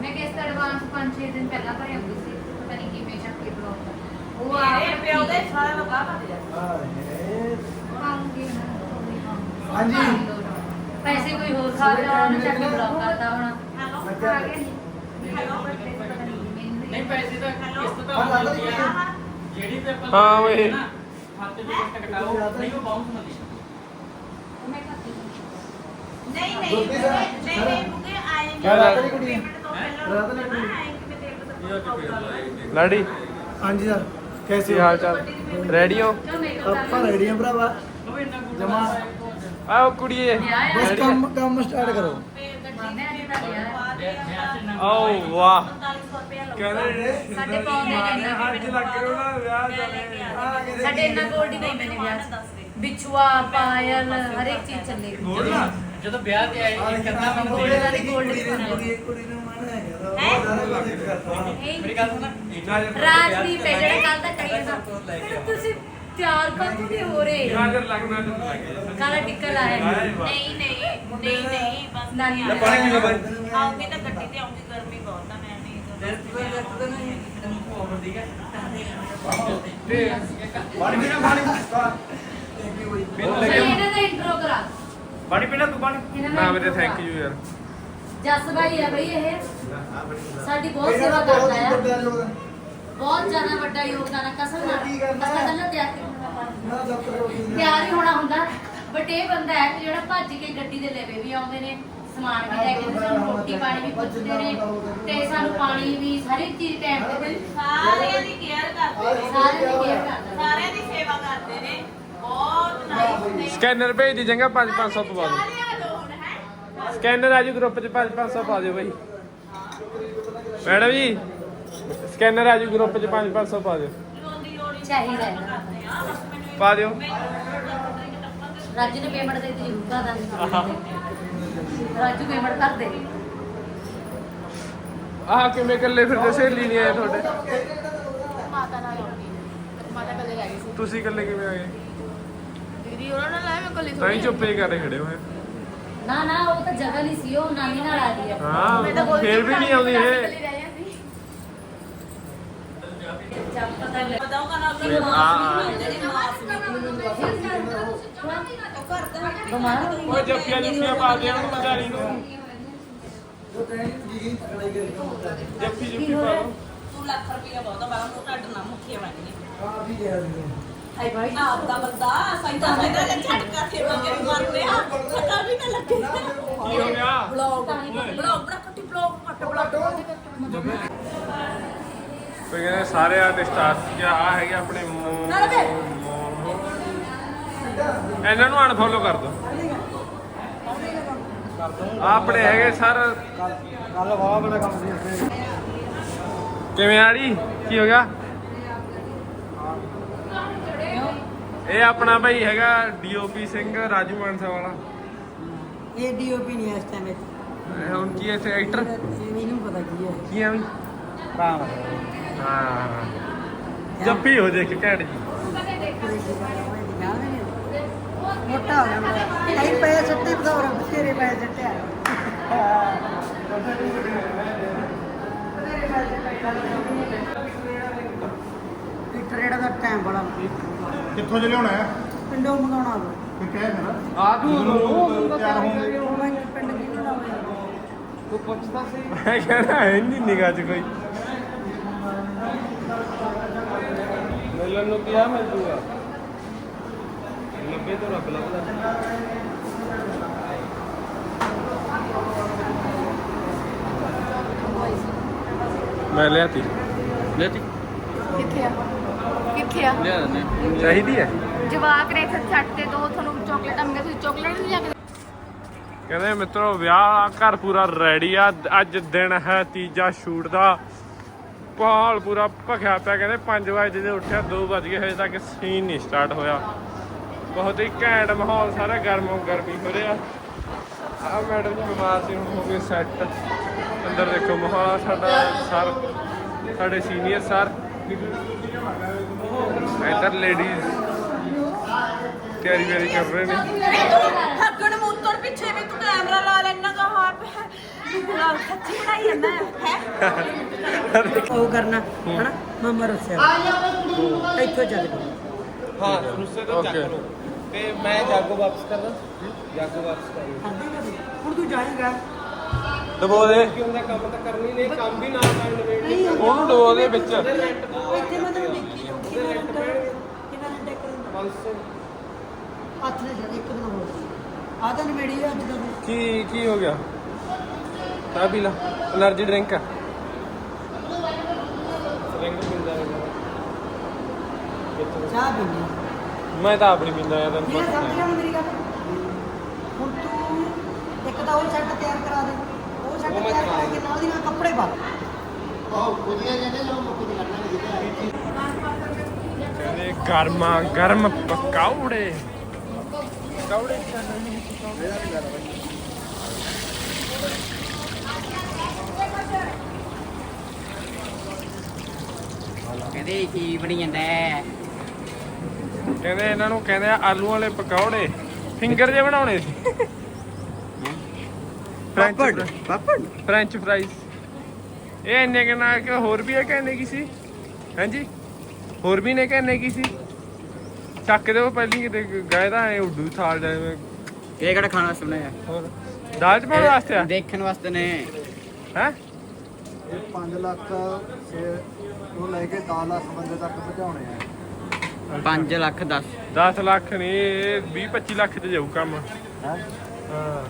ਮੈਂ ਕਿਸ ਐਡਵਾਂਸ 5-6 ਦਿਨ ਪਹਿਲਾਂ ਭਰਿਆ ਸੀ ਪਤਾ ਨਹੀਂ ਕਿਵੇਂ ਚੱਕ ਕੇ ਬਲੌਗ ਉਹ ਆ ਮੇਰੇ ਪਿਓ ਦੇ ਸਾਰਾ ਲਗਾ ਪਾਉਂਗੀ ਹਾਂਜੀ। ਪੈਸੇ ਕੋਈ ਹੋਰ ਖਾ ਲਿਆ ਉਹਨੇ ਚੱਕ ਕੇ ਬਲੌਗ ਕਰਤਾ ਹੁਣ। ਨਹੀਂ ਪੈਸੇ ਤਾਂ ਕਿਸ਼ਤ ਤਾਂ ਹੁੰਦੀ ਆ। ਜਿਹੜੀ ਤੇ ਆਪਾਂ ਹਾਂ ਓਏ ਖਾਤੇ ਦੇ ਵਿੱਚ ਕਟਾਓ ਨਹੀਂ ਉਹ ਬਾਉਂਸ ਹੁੰਦੀ ਨਹੀਂ ਨਹੀਂ ਨਹੀਂ ਨਹੀਂ ਮੁਕੇ ਆਏਗੇ ਰਾਤ ਵਾਲੀ ਕੁੜੀ ਹੈ। ਰਾਤ ਵਾਲੀ ਕੁੜੀ ਹੈ। ਲਾੜੀ। ਹਾਂਜੀ ਸਰ। ਕੀ ਕੈਸੇ ਹਾਲ ਚਾਲ? ਰੈਡੀ ਹੋ ਆਪਾਂ ਰੈਡੀ ਆ ਭਰਾਵਾ। ਜਮਾ। ਆਓ ਕੁੜੀਏ। ਬਸ ਕੰਮ ਕੰਮ ਸਟਾਰਟ ਕਰੋ। ਆਓ ਵਾਹ। 4500 ਰੁਪਏ ਲਓ ਕਹਿੰਦੇ ਸਾਡੇ ਪਾਉਂਦੇ ਕਹਿੰਦੇ ਅੱਜ ਲੱਗ ਰਿਹਾ ਨਾ ਵਿਆਹ ਜਾਣੇ ਸਾਡੇ ਇੰਨਾ ਗੋਲਡ ਹੀ ਪਾਉਂਦੇ ਨੇ ਵਿਆਹ 'ਚ ਬਿਛੂਆ ਪਾਇਲ ਹਰ ਇੱਕ ਚੀਜ਼ ਚੱਲੇਗੀ ਜਦੋਂ ਵਿਆਹ ਤੇ ਆਏ ਇਹ ਕਰਨਾ ਗੋਲਡ ਬਣਦੇ ਵਾਲੀ ਗੋਲਡ ਹੀ ਪਾਉਣਾ ਕੁੜੀ ਨੂੰ ਮਾਣਾ ਹੈਗਾ ਮੇਰੀ ਗੱਲ ਸੁਣ ਰਾਜਦੀਪ ਹੈ ਜਿਹੜਾ ਕੱਲ ਦਾ ਕਹੀ ਜਾਂਦਾ ਤੁਸੀਂ ਤਿਆਰ ਕਾਹਨੂੰ ਨਹੀਂ ਹੋ ਰਹੇ ਨਜ਼ਰ ਲੱਗਣਾ ਤੇ ਲੱਗੇ ਕਾਲਾ ਟਿੱਕਾ ਲਾਇਆ ਨਹੀਂ ਨਹੀਂ ਨਹੀਂ ਨਹੀਂ ਬਸ ਨਾਨੀ ਨਹੀਂ ਪਾਣੀ ਪੀ ਲਓ ਬਾਈ ਆਉਂਗੀ ਤਾਂ ਗੱਡੀ ਤੇ ਆਉਂਗੀ ਗਰਮੀ ਬਹੁਤ ਆ ਮੈਂ ਨਹੀਂ ਇਹਨਾਂ ਦਾ ਇੰਟਰੋ ਕਰਾ ਪਾਣੀ ਪੀਣਾ ਤੂੰ ਪਾਣੀ। ਨਾ ਵੀਰੇ ਥੈਂਕ। ਯੂ ਯਾਰ। ਜਸ ਭਾਈ ਹੈ ਬਈ ਇਹ। ਸਾਡੀ ਬਹੁਤ ਸੇਵਾ ਕਰਦਾ ਆ। ਬਹੁਤ ਜ਼ਿਆਦਾ ਵੱਡਾ ਯੋਗਦਾਨ ਹੈ ਕਸਮ ਨਾਲ। ਅਸਾਂ ਕੱਲਾ ਤਿਆਰ ਤਿਆਰ ਹੀ ਹੋਣਾ ਹੁੰਦਾ। ਬਟ ਇਹ ਬੰਦਾ ਹੈ ਕਿ ਜਿਹੜਾ ਭੱਜ ਕੇ ਗੱਡੀ ਦੇ ਲੇਵੇ ਵੀ ਆਉਂਦੇ ਨੇ ਸਮਾਨ ਵੀ ਲੈ ਕੇ ਤੇ ਸਾਨੂੰ ਰੋਟੀ ਪਾਣੀ ਵੀ ਪੁੱਛਦੇ ਨੇ ਤੇ ਸਾਨੂੰ ਪਾਣੀ ਵੀ ਸਾਰੀ ਚੀਜ਼ ਟਾਈਮ ਤੇ। ਸਾਰਿਆਂ ਦੀ ਕੇਅਰ ਕਰਦੇ ਨੇ। ਸਾਰਿਆਂ ਦੀ ਕੇਅਰ ਕਰਦਾ ਸਾਰਿਆਂ ਦੀ ਸੇਵਾ ਕਰਦੇ ਨੇ। ਸਕੈਨਰ ਭੇਜ ਦੀ ਚੰਗਾ 5 500 ਪਵਾ ਦਿਓ। ਸਕੈਨਰ ਆਜੂ ਗਰੁੱਪ ਚ 5 500 ਪਾ ਦਿਓ ਬਾਈ। ਮੈਡਮ ਜੀ ਸਕੈਨਰ ਆਜੂ ਗਰੁੱਪ ਚ 5 500 ਪਾ ਦਿਓ। ਚਾਹੀਦਾ ਆ ਪਾ ਦਿਓ। ਰਾਜੂ ਨੇ ਪੇਮੈਂਟ ਦੇ ਦਿੱਤੀ ਜ਼ਰੂਰ ਕਰ ਦਾਂਗੇ ਰਾਜੂ ਪੇਮੈਂਟ ਕਰ ਦੇ ਆਹ ਕਿਵੇਂ ਇਕੱਲੇ ਫਿਰਦੇ ਸਹੇਲੀ ਨਹੀਂ ਆਏ ਤੁਹਾਡੇ? ਮਾਤਾ ਨਾਲ ਆਉਣੀ ਮਾਤਾ ਕੱਲੇ ਰਹਿ ਗਈ ਸੀ। ਤੁਸੀਂ ਇਕੱਲੇ ਕਿਵੇਂ ਆ ਗਏ ਦੀਦੀ ਉਹਨਾਂ ਨਾਲ ਆਇਆ ਮੈਂ ਕੱਲੀ ਤਾਂ ਹੀ ਚੁੱਪੇ ਕਰਦੇ ਖੜੇ ਹੋਏ। ਨਾ ਨਾ ਉਹ ਤਾਂ ਜਗ੍ਹਾ ਨਹੀਂ ਸੀ ਉਹ ਨਾਨੀ ਨਾਲ ਆ ਗਈ ਹੈ ਹਾਂ ਫੇਰ ਵੀ ਨਹੀਂ ਆਉਂਦੀ ਇਹ। ਸੀ ਜਦ ਪਤਾ ਲੱਗ ਪਤਾਉਗਾ ਨਾ ਫਿਰ ਆ ਆ ਬਿਮਾਰ ਹੋ ਓਏ ਜੱਫੀਆਂ ਜੁੱਫੀਆਂ ਪਾ ਦੇ ਉਹਨੂੰ ਮਦਾਰੀ ਨੂੰ। ਜੱਫੀ ਜੁੱਫੀ ਪਾ ਲਓ। ਤੂੰ ਲੱਖ ਰੁਪਇਆ ਬਹੁਤ ਆ ਬਾਹਰ ਨੂੰ ਢੱਡ ਨਾ ਮੁੱਖੀਆਂ ਵਾਂਗਨੇ ਹਾਈ ਭਾਈ ਆਪ ਦਾ ਬੰਦਾ ਸੈਂਦਾ ਸੈਂਦਾ ਲੈ ਝਟਕਾ ਕੇ ਮੰਗੇ ਮਰ ਰਿਹਾ ਪਤਾ ਵੀ ਨਾ ਲੱਗੇ ਕੀ ਹੋ ਗਿਆ? ਬਲੌਗ ਬਲੌਗ ਬੜਾ ਕੱਟੀ ਬਲੌਗ ਕੱਟ ਬਲੌਗ ਕੋਈ ਕਹਿੰਦੇ ਸਾਰੇ ਆਰਟਿਸਟ ਆ ਚੁੱਕੇ ਆ ਹੈਗੇ ਆਪਣੇ ਦੇ। ਇਹਨਾਂ ਨੂੰ ਅਨਫੋਲੋ ਕਰ ਆਹ ਆਪਣੇ ਹੈਗੇ ਸਰ। ਗੱਲ ਵਾਹ ਬੜਾ ਕੰਮ ਸੀ ਕਿਵੇਂ ਆੜੀ ਕੀ ਹੋ ਗਿਆ? ਇਹ ਆਪਣਾ ਭਾਈ ਹੈਗਾ ਡੀਓਪੀ ਸਿੰਘ ਰਾਜੂ ਮਾਨਸਾ ਵਾਲਾ। ਇਹ ਡੀਓਪੀ ਨਹੀਂ ਹੈ ਇਸ ਟਾਈਮ ਇਹ। ਹੁਣ ਕੀ ਹੈ ਇੱਥੇ ਐਕਟਰ ਇਹਨੂੰ ਪਤਾ ਕੀ ਹੈ। ਕੀ ਹੈ ਵੀ ਰਾਮ ਹਾਂ। ਜੱਫੀ ਹੋ ਜੇ ਕਿ ਘੈਂਟ ਜੀ। ਮੋਟਾ ਹੋ ਗਿਆ ਕਈ ਪੈਸੇ ਸੱਤੇ ਬਦੌਰ ਬਥੇਰੇ ਪੈਸੇ ਸੱਟਿਆ ਟਰੇਡ ਦਾ ਟਾਈਮ ਬੜਾ ਕਿੱਥੋਂ ਜੇ ਲਿਆਉਣਾ ਹੈ? ਪਿੰਡੋਂ ਮੰਗਾਉਣਾ ਵਾ। ਫਿਰ ਕਹਿ ਫਿਰ ਆ ਤੂੰ ਤਿਆਰ ਹੋਣ ਉਹ ਮੈਂ ਪਿੰਡ ਕੀ ਨਾ ਹੋਇਆ ਮੈਂ ਕਹਿੰਦਾ ਹੈ ਨਹੀਂ ਨਿਗਾਹ ਚ ਕੋਈ। ਮਿਲਣ ਨੂੰ ਕਿਹਾ ਮਿਲ ਜੂਗਾ। ਲੱਭੇ ਤੋਂ ਰੱਬ ਲੱਭਦਾ। ਮੈਂ ਲਿਆਤੀ ਲਿਆਤੀ। ਕਿੱਥੇ ਆ? ਕਿੱਥੇ ਆ ਲਿਆ ਦਿੰਦੇ ਚਾਹੀਦੀ ਹੈ? ਜਵਾਕ ਨੇ ਇੱਥੇ ਛੱਡ ਤੇ ਦੋ ਤੁਹਾਨੂੰ ਚਾਕਲੇਟਾਂ ਮੰਗਿਆ ਤੁਸੀਂ ਚਾਕਲੇਟ ਨਹੀਂ ਲਿਆ ਕੇ ਕਹਿੰਦੇ ਮਿੱਤਰੋ ਵਿਆਹ ਘਰ ਪੂਰਾ ਰੈਡੀ ਆ। ਅੱਜ ਦਿਨ ਹੈ ਤੀਜਾ ਸ਼ੂਟ ਦਾ। ਪਾਲ ਪੂਰਾ ਭਖਿਆ ਪਿਆ। ਕਹਿੰਦੇ 5 ਵਜੇ ਦੇ ਉੱਠਿਆ 2 ਵਜ ਗਏ। ਹਜੇ ਤੱਕ ਸੀਨ ਨਹੀਂ ਸਟਾਰਟ ਹੋਇਆ। ਬਹੁਤ ਹੀ ਘੈਂਟ ਮਾਹੌਲ ਸਾਰਾ ਗਰਮੋ ਗਰਮੀ ਹੋ ਰਿਹਾ। ਆ ਮੈਡਮ ਜੀ ਬਿਮਾਰ ਸੀ ਹੁਣ ਹੋ ਗਏ ਸੈੱਟ ਅੰਦਰ ਦੇਖੋ ਮਾਹੌਲ ਸਾਡਾ। ਸਰ ਸਾਡੇ ਸੀਨੀਅਰ ਸਰ। ਇੱਧਰ ਲੇਡੀਜ਼ ਤਿਆਰੀ ਵਿਆਰੀ ਕਰ ਰਹੇ ਨੇ। ਹੱਗਣ ਮੂਤਰ ਪਿੱਛੇ ਵੀ ਤੂੰ ਕੈਮਰਾ ਲਾ ਲੈਣਾ ਗਾ ਹਾਂ ਬਲੌਗ ਸੱਚੀ ਬਣਾਈ ਜਾਂਦਾ ਹੈ ਉਹ ਕਰਨਾ ਹਨਾ? ਮਾਮਾ ਰਸਿਆ। ਇੱਥੋਂ ਚੱਲ ਹਾਂ ਰੁੱਸੇ ਤੋਂ ਚੱਕ ਲਓ ਤੇ ਮੈਂ ਜਾਗੋ ਵਾਪਸ ਕਰਦਾ। ਜਾਗੋ ਵਾਪਸ ਕਰ ਹੁਣ ਤੂੰ ਜਾਏਗਾ। ਦਬੋ ਦੇ। ਕੀ ਹੁੰਦਾ ਕੰਮ ਤਾਂ ਕਰਨੀ ਨਹੀਂ ਕੰਮ ਵੀ ਨਾਲ ਨਾਲ ਨਵੇੜ ਉਹਨੂੰ ਦਬੋ ਦੇ ਵਿੱਚ। ਇੱਥੇ ਮੈਂ ਕਿੰਨਾ ਲੱਗਾ ਕਿੰਨਾ ਲੱਗਾ ਕਰਨਾ 500 ਹੱਥ ਨੇ ਜਦ ਇੱਕ ਦਿਨ ਹੋ ਗਿਆ ਆਦਨ ਮੇੜੀ ਅੱਜ ਦਾ ਦਿਨ। ਕੀ ਕੀ ਹੋ ਗਿਆ? ਚਾਹ ਪੀ ਲਾ। ਅਲਰਜੀ ਡਰਿੰਕ ਆ। ਡਰਿੰਕ ਪੀਂਦਾ ਰਹਿੰਦਾ। ਚਾਹ ਪੀਣੀ ਮੈਂ ਤਾਂ ਆਪ ਨਹੀਂ ਪੀਂਦਾ ਯਾਰ ਤੈਨੂੰ ਜਿਹੜਾ ਪਤਾ ਸਮਝ ਰਿਹਾ ਹੈ। ਹੁਣ ਮੇਰੀ ਗੱਲ। ਹੁਣ ਤੂੰ ਇੱਕ ਤਾਂ ਉਹ ਸ਼ਰਟ ਤਿਆਰ ਕਰਾ ਦੇ। ਉਹ ਸ਼ਰਟ ਉਹ ਮੈਂ ਤਿਆਰ ਕਰਾ ਕਰਾ ਕੇ ਨਾਲ ਦੀ ਨਾਲ ਕੱਪੜੇ ਪਾ। ਕਹਿੰਦੇ ਗਰਮਾ ਗਰਮ ਪਕੌੜੇ। ਪਕੌੜੇ ਕਹਿੰਦੇ ਕੀ ਬਣੀ ਜਾਂਦਾ ਕਹਿੰਦੇ ਇਹਨਾਂ ਨੂੰ ਕਹਿੰਦੇ ਆ ਆਲੂ ਵਾਲੇ ਪਕੌੜੇ। ਫਿੰਗਰ ਜੇ ਬਣਾਉਣੇ ਸੀ। ਪਾਪੜ ਪਾਪੜ। ਫ੍ਰੈਂਚ ਫ੍ਰਾਈਜ਼ ਇਹ ਇੰਨੇ ਕਿ ਨਾ ਕਿ ਹੋਰ ਵੀ ਹੈ ਕਹਿੰਦੇ ਕੀ ਸੀ? ਹਾਂਜੀ? ਹੋਰ ਵੀ ਨੇ ਕਹਿੰਦੇ ਕੀ ਸੀ? ਚੱਕ ਦੇ ਉਹ ਪਹਿਲੀ ਕਿਤੇ ਗਏ ਤਾਂ ਐ ਉੱਡੂ ਥਾਲ ਜਾਵੇ। ਇਹ ਕਿਹੜਾ ਖਾਣਾ ਸੁਣਿਆ ਹੈ ਹੋਰ। ਦਾਲ ਚ ਪਾਉਣ ਵਾਸਤੇ ਆ? ਦੇਖਣ ਵਾਸਤੇ ਨੇ। ਹੈ? ਇਹ 5 ਲੱਖ ਤੋਂ ਲੈ ਕੇ 10 ਲੱਖ ਬੰਦੇ ਤੱਕ ਪਹੁੰਚਾਉਣੇ ਆ। 5 ਲੱਖ 10 10 ਲੱਖ ਨਹੀਂ ਇਹ 20 25 ਲੱਖ ਚ ਜਾਊ ਕੰਮ। ਹੈ? ਹਾਂ।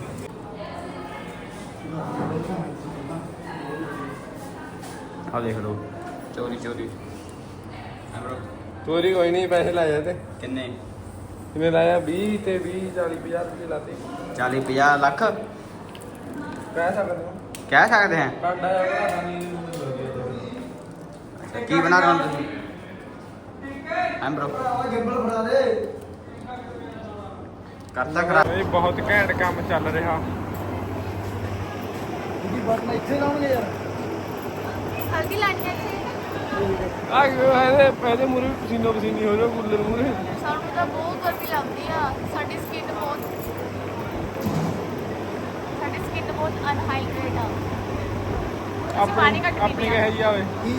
ਆ ਦੇਖ ਲਓ। ਚੋਰੀ ਚੋਰੀ। ਚੋਰੀ ਕੋਈ ਨਹੀਂ ਪੈਸੇ ਲਾਇਆ ਤੇ। ਕਿੰਨੇ? ਕਿਵੇਂ ਲਾਇਆ? 20 ਤੇ 20 40 50 ਰੁਪਏ ਲਾਤੇ। 40 50 ਲੱਖ? ਕਹਿ ਸਕਦੇ ਹੋ। ਕਹਿ ਸਕਦੇ ਹਾਂ। ਕੀ ਬਣਾ ਰਹੇ ਹੋ ਤੁਸੀਂ? ਐਮ ਬ్రో ਗਿੰਬਲ ਫੜਾ ਦੇ ਕਰਤਾ ਖਰਾ ਇਹ ਬਹੁਤ ਘੈਂਟ ਕੰਮ ਚੱਲ ਰਿਹਾ। ਜੀ ਬਟਨ ਇੱਥੇ ਲਾਉਣਗੇ ਯਾਰ। ਹਲਦੀ ਲਾਣੀ ਹੈ ਆ ਇਹਦੇ ਇਹਦੇ ਮੂਰੇ ਪਸੀਨੋ ਪਸੀਨੀ ਹੋ ਰਿਹਾ ਕੂਲਰ ਮੂਰੇ ਸਾਨੂੰ ਤਾਂ ਬਹੁਤ ਗਰਮੀ ਲੱਗਦੀ ਆ। ਸਾਡੀ ਸਕਿਨ ਬਹੁਤ ਸਾਡੀ ਸਕਿਨ ਬਹੁਤ ਅਨਹਾਈਡਰੇਟ ਆ। ਅਸੀਂ ਪਾਣੀ ਘੱਟ ਆਪਣੀ ਪੀਂਦੇ ਆ। ਕਹੇ ਜੀ ਆਵੇ ਕੀ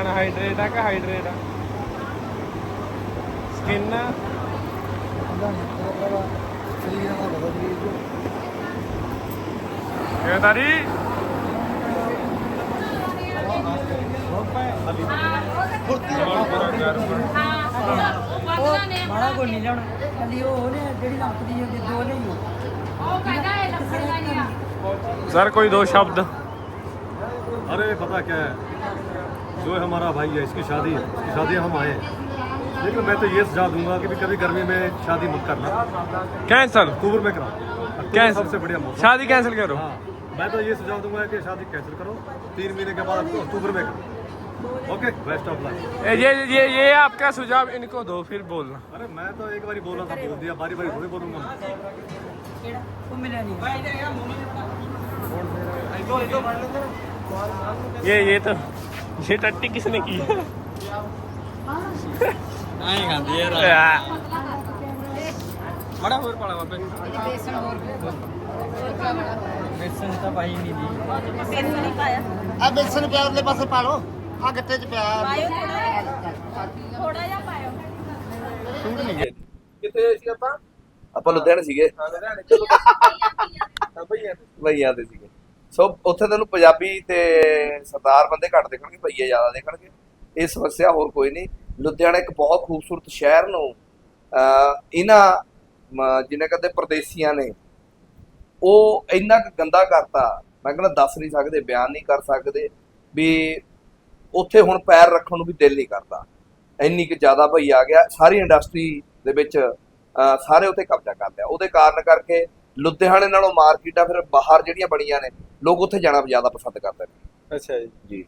ਅਨਹਾਈਡਰੇਟ ਆ ਕਿ ਹਾਈਡਰੇਟ ਆ? ਸਕਿਨ ਪਤਾ ਨਹੀਂ ਭਰਾ ਸਰੀਰ ਦਾ ਬਦਲ ਗਈ ਜੋ ਕਿਹਦਾਰੀ ਮਾੜਾ ਕੋਈ ਨਹੀਂ ਲਿਆਉਣਾ ਕੱਲੀ ਉਹ ਉਹਨੇ ਜਿਹੜੀ ਲੰਕਦੀ ਹੁੰਦੀ ਦੋ ਲਈ ਉਹ ਕਹਿੰਦਾ ਇਹ ਲੱਕੜ ਨਹੀਂ ਆ ਸਰ ਕੋਈ ਦੋ ਸ਼ਬਦ अरे पता क्या है जो है हमारा भाई है इसकी शादी है इसकी शादी हम आए हैं लेकिन मैं तो ये सुझाव दूंगा कि भी कभी गर्मी में शादी मत करना कैंसिल अक्टूबर में कराओ अक्टूबर कैंसिल सबसे बढ़िया मौसम शादी कैंसिल करो हाँ मैं तो ये सुझाव दूँगा कि शादी कैंसिल करो। तीन महीने के बाद आपको अक्टूबर में करो ओके बेस्ट ऑफ़ लक ये ये ये आपका सुझाव इनको दो फिर बोलना। अरे मैं तो एक बार बोला था बोल दिया बारी बारी थोड़ी बोलूँगा। ये ये तो ये टट्टी किसने की? है बड़ा और पड़ा वहाँ पे ਬੇਸਨ ਤਾਂ ਪਾਈ ਨਹੀਂ ਦੀ ਆ ਬੇਸਨ ਪਿਆ ਉਹਦੇ ਪਾਸੇ ਪਾ ਲਓ। ਆ ਗੱਤੇ 'ਚ ਪਿਆ। ਥੋੜਾ ਜਿਹਾ। ਪਾਇਓ। ਸੂਟ ਨਹੀਂ ਕਿੱਥੇ ਸੀ ਆਪਾਂ? ਆਪਾਂ ਲੁਧਿਆਣੇ ਸੀਗੇ। ਭਈਆ ਭਈਆਂ ਸੀਗੇ। ਸੋ ਉੱਥੇ ਤੈਨੂੰ ਪੰਜਾਬੀ ਤੇ ਸਰਦਾਰ ਬੰਦੇ ਘੱਟ ਦੇਖਣਗੇ ਭਈਏ ਜ਼ਿਆਦਾ ਦੇਖਣਗੇ। ਇਹ ਸਮੱਸਿਆ ਹੋਰ ਕੋਈ ਨਹੀਂ। ਲੁਧਿਆਣਾ ਇੱਕ ਬਹੁਤ ਖੂਬਸੂਰਤ ਸ਼ਹਿਰ ਨੂੰ ਅਹ, ਇਹਨਾਂ ਮ, ਜਿਹਨੇ ਕਹਿੰਦੇ ਪਰਦੇਸੀਆਂ ਨੇ ਉਹ ਇੰਨਾ ਕੁ ਗੰਦਾ ਕਰਤਾ। ਮੈਂ ਕਹਿੰਦਾ ਦੱਸ ਨਹੀਂ ਸਕਦੇ ਬਿਆਨ ਨਹੀਂ ਕਰ ਸਕਦੇ ਵੀ ਉੱਥੇ ਹੁਣ ਪੈਰ ਰੱਖਣ ਨੂੰ ਵੀ ਦਿਲ ਨਹੀਂ ਕਰਦਾ। ਇੰਨੀ ਕਿ ਜ਼ਿਆਦਾ ਭਈ ਆ ਗਿਆ। ਸਾਰੀ ਇੰਡਸਟਰੀ ਦੇ ਵਿੱਚ ਸਾਰੇ ਉੱਥੇ ਕਬਜ਼ਾ ਕਰ ਲਿਆ। ਉਹਦੇ ਕਾਰਨ ਕਰਕੇ ਲੁਧਿਆਣੇ ਨਾਲੋਂ ਮਾਰਕੀਟਾਂ ਫਿਰ ਬਾਹਰ ਜਿਹੜੀਆਂ ਬਣੀਆਂ ਨੇ ਲੋਕ ਉੱਥੇ ਜਾਣਾ ਜ਼ਿਆਦਾ ਪਸੰਦ ਕਰਦੇ ਨੇ। ਅੱਛਾ ਜੀ। ਜੀ।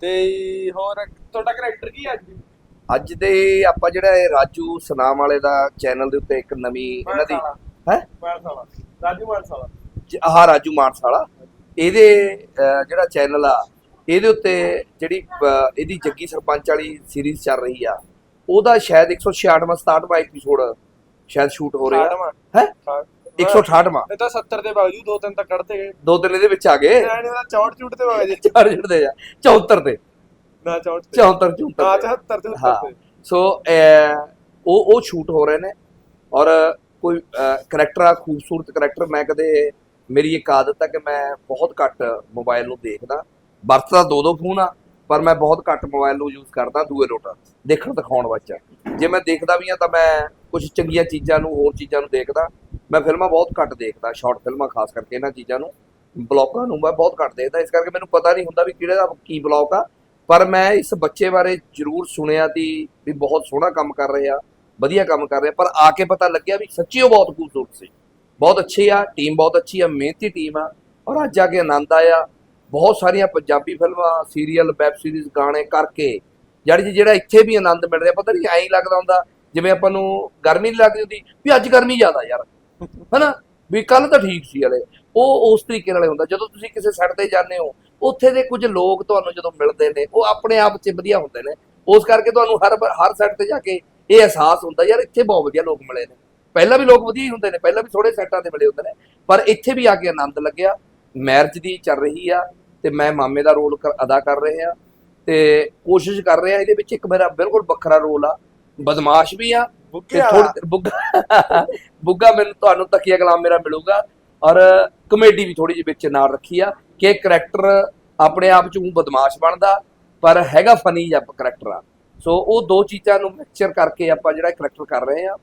ਤੇ ਹੋਰ ਤੁਹਾਡਾ ਕਰੈਕਟਰ ਕੀ ਹੈ ਅੱਜ? ਅੱਜ ਦੇ ਆਪਾਂ ਜਿਹੜਾ ਇਹ ਰਾਜੂ ਸਨਾਮ ਵਾਲੇ ਦਾ ਚੈਨਲ ਦੇ ਉੱਤੇ ਇੱਕ ਨਵੀਂ ਇਹਨਾਂ ਦੀ ਹੈ? ਮਾਨਸਾਲਾ ਰਾਜੂ ਮਾਨਸਾਲਾ ਆਹ ਰਾਜੂ ਮਾਨਸ ਵਾਲਾ। ਇਹਦੇ ਜਿਹੜਾ ਚੈਨਲ ਆ ਇਹਦੇ ਉੱਤੇ ਜਿਹੜੀ ਇਹਦੀ ਜੱਗੀ ਸਰਪੰਚ ਵਾਲੀ ਸੀਰੀਜ਼ ਚੱਲ ਰਹੀ ਆ। ਉਹਦਾ ਸ਼ਾਇਦ 166ਵਾਂ 67ਵਾਂ ਐਪੀਸੋਡ ਸ਼ਾਇਦ ਸ਼ੂਟ ਹੋ ਰਿਹਾ। ਹੈ? 168ਵਾਂ ਇਹ ਤਾਂ 70 ਦੇ ਬਾਵਜੂਦ ਦੋ ਤਿੰਨ ਤਾਂ ਕੱਢਦੇ ਗਏ। ਦੋ ਦਿਨ ਇਹਦੇ ਵਿੱਚ ਆ ਗਏ। ਐਨੇ ਦਾ 64 ਝੂਟ ਤੇ ਵਗ ਜੇ। ਚਾਰ ਜੁੜਦੇ ਆ। 74 ਤੇ ਨਾ 64 ਤੇ। 74 ਹਾਂ 74 74 ਤੇ ਹਾਂ। 70 ਤੇ ਸੋ ਉਹ ਉਹ ਸ਼ੂਟ ਹੋ ਰਹੇ ਨੇ। ਔਰ ਕੋਈ ਕਰੈਕਟਰ ਆ, ਖੂਬਸੂਰਤ ਕਰੈਕਟਰ ਮੈਂ ਕਦੇ ਮੇਰੀ ਇੱਕ ਆਦਤ ਆ ਕਿ ਮੈਂ ਬਹੁਤ ਘੱਟ ਮੋਬਾਈਲ ਨੂੰ ਦੇਖਦਾ। ਵਰਤਦਾ ਦੋ ਦੋ ਫੋਨ ਆ, ਪਰ ਮੈਂ ਬਹੁਤ ਘੱਟ ਮੋਬਾਈਲ ਨੂੰ ਯੂਜ਼ ਕਰਦਾ, ਦੂਏ ਲੋਟ, ਦੇਖਣ ਦਿਖਾਉਣ ਵਾਸਤੇ ਜੇ ਮੈਂ ਦੇਖਦਾ ਵੀ ਆ ਤਾਂ ਮੈਂ ਕੁਝ ਚੰਗੀਆਂ ਚੀਜ਼ਾਂ ਨੂੰ, ਹੋਰ ਚੀਜ਼ਾਂ ਨੂੰ ਦੇਖਦਾ। ਮੈਂ ਫਿਲਮਾਂ ਬਹੁਤ ਘੱਟ ਦੇਖਦਾ ਸ਼ਾਰਟ ਫਿਲਮਾਂ ਖਾਸ ਕਰਕੇ ਇਹਨਾਂ ਚੀਜ਼ਾਂ ਨੂੰ। ਬਲੌਕਾਂ ਨੂੰ ਮੈਂ ਬਹੁਤ ਘੱਟ ਦੇਖਦਾ, ਇਸ ਕਰਕੇ ਮੈਨੂੰ ਪਤਾ ਨਹੀਂ ਹੁੰਦਾ ਵੀ ਕਿਹੜੇ ਦਾ ਕੀ ਬਲੌਕ ਆ। ਪਰ ਮੈਂ ਇਸ ਬੱਚੇ ਬਾਰੇ ਜ਼ਰੂਰ ਸੁਣਿਆ ਤੀ ਵੀ ਬਹੁਤ ਸੋਹਣਾ ਕੰਮ ਕਰ ਰਿਹਾ। ਵਧੀਆ ਕੰਮ ਕਰ ਰਿਹਾ, ਪਰ ਆ ਕੇ ਪਤਾ ਲੱਗਿਆ ਵੀ ਸੱਚੀ ਉਹ ਬਹੁਤ ਖੂਬਸੂਰਤ ਸੀ। ਬਹੁਤ ਅੱਛੀ ਆ ਟੀਮ ਬਹੁਤ ਅੱਛੀ ਆ, ਮਿਹਨਤੀ ਟੀਮ ਆ, ਔਰ ਅੱਜ ਆ ਕੇ ਆਨੰਦ ਆਇਆ। ਬਹੁਤ ਸਾਰੀਆਂ ਪੰਜਾਬੀ ਫਿਲਮਾਂ ਸੀਰੀਅਲ ਵੈਬ ਸੀਰੀਜ਼ ਗਾਣੇ ਕਰਕੇ ਜਿਹੜੀ ਜਿਹੜਾ ਇੱਥੇ ਵੀ ਆਨੰਦ ਮਿਲ ਰਿਹਾ, ਪਤਾ ਨਹੀਂ ਐਂ ਹੀ ਲੱਗਦਾ ਹੁੰਦਾ, ਜਿਵੇਂ ਆਪਾਂ ਨੂੰ ਗਰਮੀ ਨਹੀਂ ਲੱਗਦੀ ਹੁੰਦੀ, ਵੀ ਅੱਜ ਗਰਮੀ ਜ਼ਿਆਦਾ ਯਾਰ। ਹਨਾ? ਵੀ ਕੱਲ ਤਾਂ ਠੀਕ ਸੀ ਹਲੇ। ਉਹ ਉਸ ਤਰੀਕੇ ਨਾਲ ਹੁੰਦਾ, ਜਦੋਂ ਤੁਸੀਂ ਕਿਸੇ ਸੈੱਟ ਤੇ ਜਾਂਦੇ ਹੋ, ਉੱਥੇ ਦੇ ਕੁਝ ਲੋਕ ਤੁਹਾਨੂੰ ਜਦੋਂ ਮਿਲਦੇ ਨੇ, ਉਹ ਆਪਣੇ ਆਪ 'ਚ ਵਧੀਆ ਹੁੰਦੇ ਨੇ। ਉਸ ਕਰਕੇ ਤੁਹਾਨੂੰ ਹਰ ਹਰ ਸੈੱਟ ਤੇ ਜਾ ਕੇ ਇਹ ਅਹਿਸਾਸ ਹੁੰਦਾ ਯਾਰ ਇੱਥੇ ਬਹੁਤ ਵਧੀਆ ਲੋਕ ਮਿਲੇ ਨੇ। ਪਹਿਲਾਂ ਵੀ ਲੋਕ ਵਧੀਆ ਹੀ ਹੁੰਦੇ ਨੇ ਪਹਿਲਾਂ ਵੀ ਥੋੜੇ ਸੈੱਟਾਂ ਤੇ ਮਿਲੇ ਹੁੰਦੇ ਨੇ। ਪਰ ਇੱਥੇ ਵੀ ਆ ਕੇ ਆਨੰਦ ਲੱਗਿਆ। ਮੈਰਿਜ ਦੀ ਚੱਲ ਰਹੀ ਆ ਤੇ ਮੈਂ ਮਾਮੇ ਦਾ ਰੋਲ ਅਦਾ ਕਰ ਰਹੇ ਆ ਤੇ ਕੋਸ਼ਿਸ਼ ਕਰ ਰਹੇ ਆ ਇਹਦੇ ਵਿੱਚ ਇੱਕ ਮੇਰਾ ਬਿਲਕੁਲ ਵੱਖਰਾ ਰੋਲ ਆ। ਬਦਮਾਸ਼ ਵੀ ਆ ਤੇ ਥੋੜੀ ਬੁੱਗਾ ਬੁੱਗਾ ਮੈਨੂੰ ਤੁਹਾਨੂੰ ਤਕੀਆ ਕਲਾਮ ਮੇਰਾ ਮਿਲੂਗਾ ਔਰ ਕਮੇਡੀ ਵੀ ਥੋੜੀ ਜਿਹੀ ਵਿੱਚ ਨਾਲ ਰੱਖੀ ਆ ਕਿ ਕਰੈਕਟਰ ਆਪਣੇ ਆਪ ਚ ਊਂ ਬਦਮਾਸ਼ ਬਣਦਾ ਪਰ ਹੈਗਾ ਫਨੀ ਜਿਹਾ ਕਰੈਕਟਰ ਆ। ਸੋ ਉਹ ਦੋ ਚੀਜ਼ਾਂ ਨੂੰ ਮਿਕਸਚਰ ਕਰਕੇ ਆਪਾਂ ਜਿਹੜਾ ਕਰੈਕਟਰ ਕਰ ਰਹੇ ਆ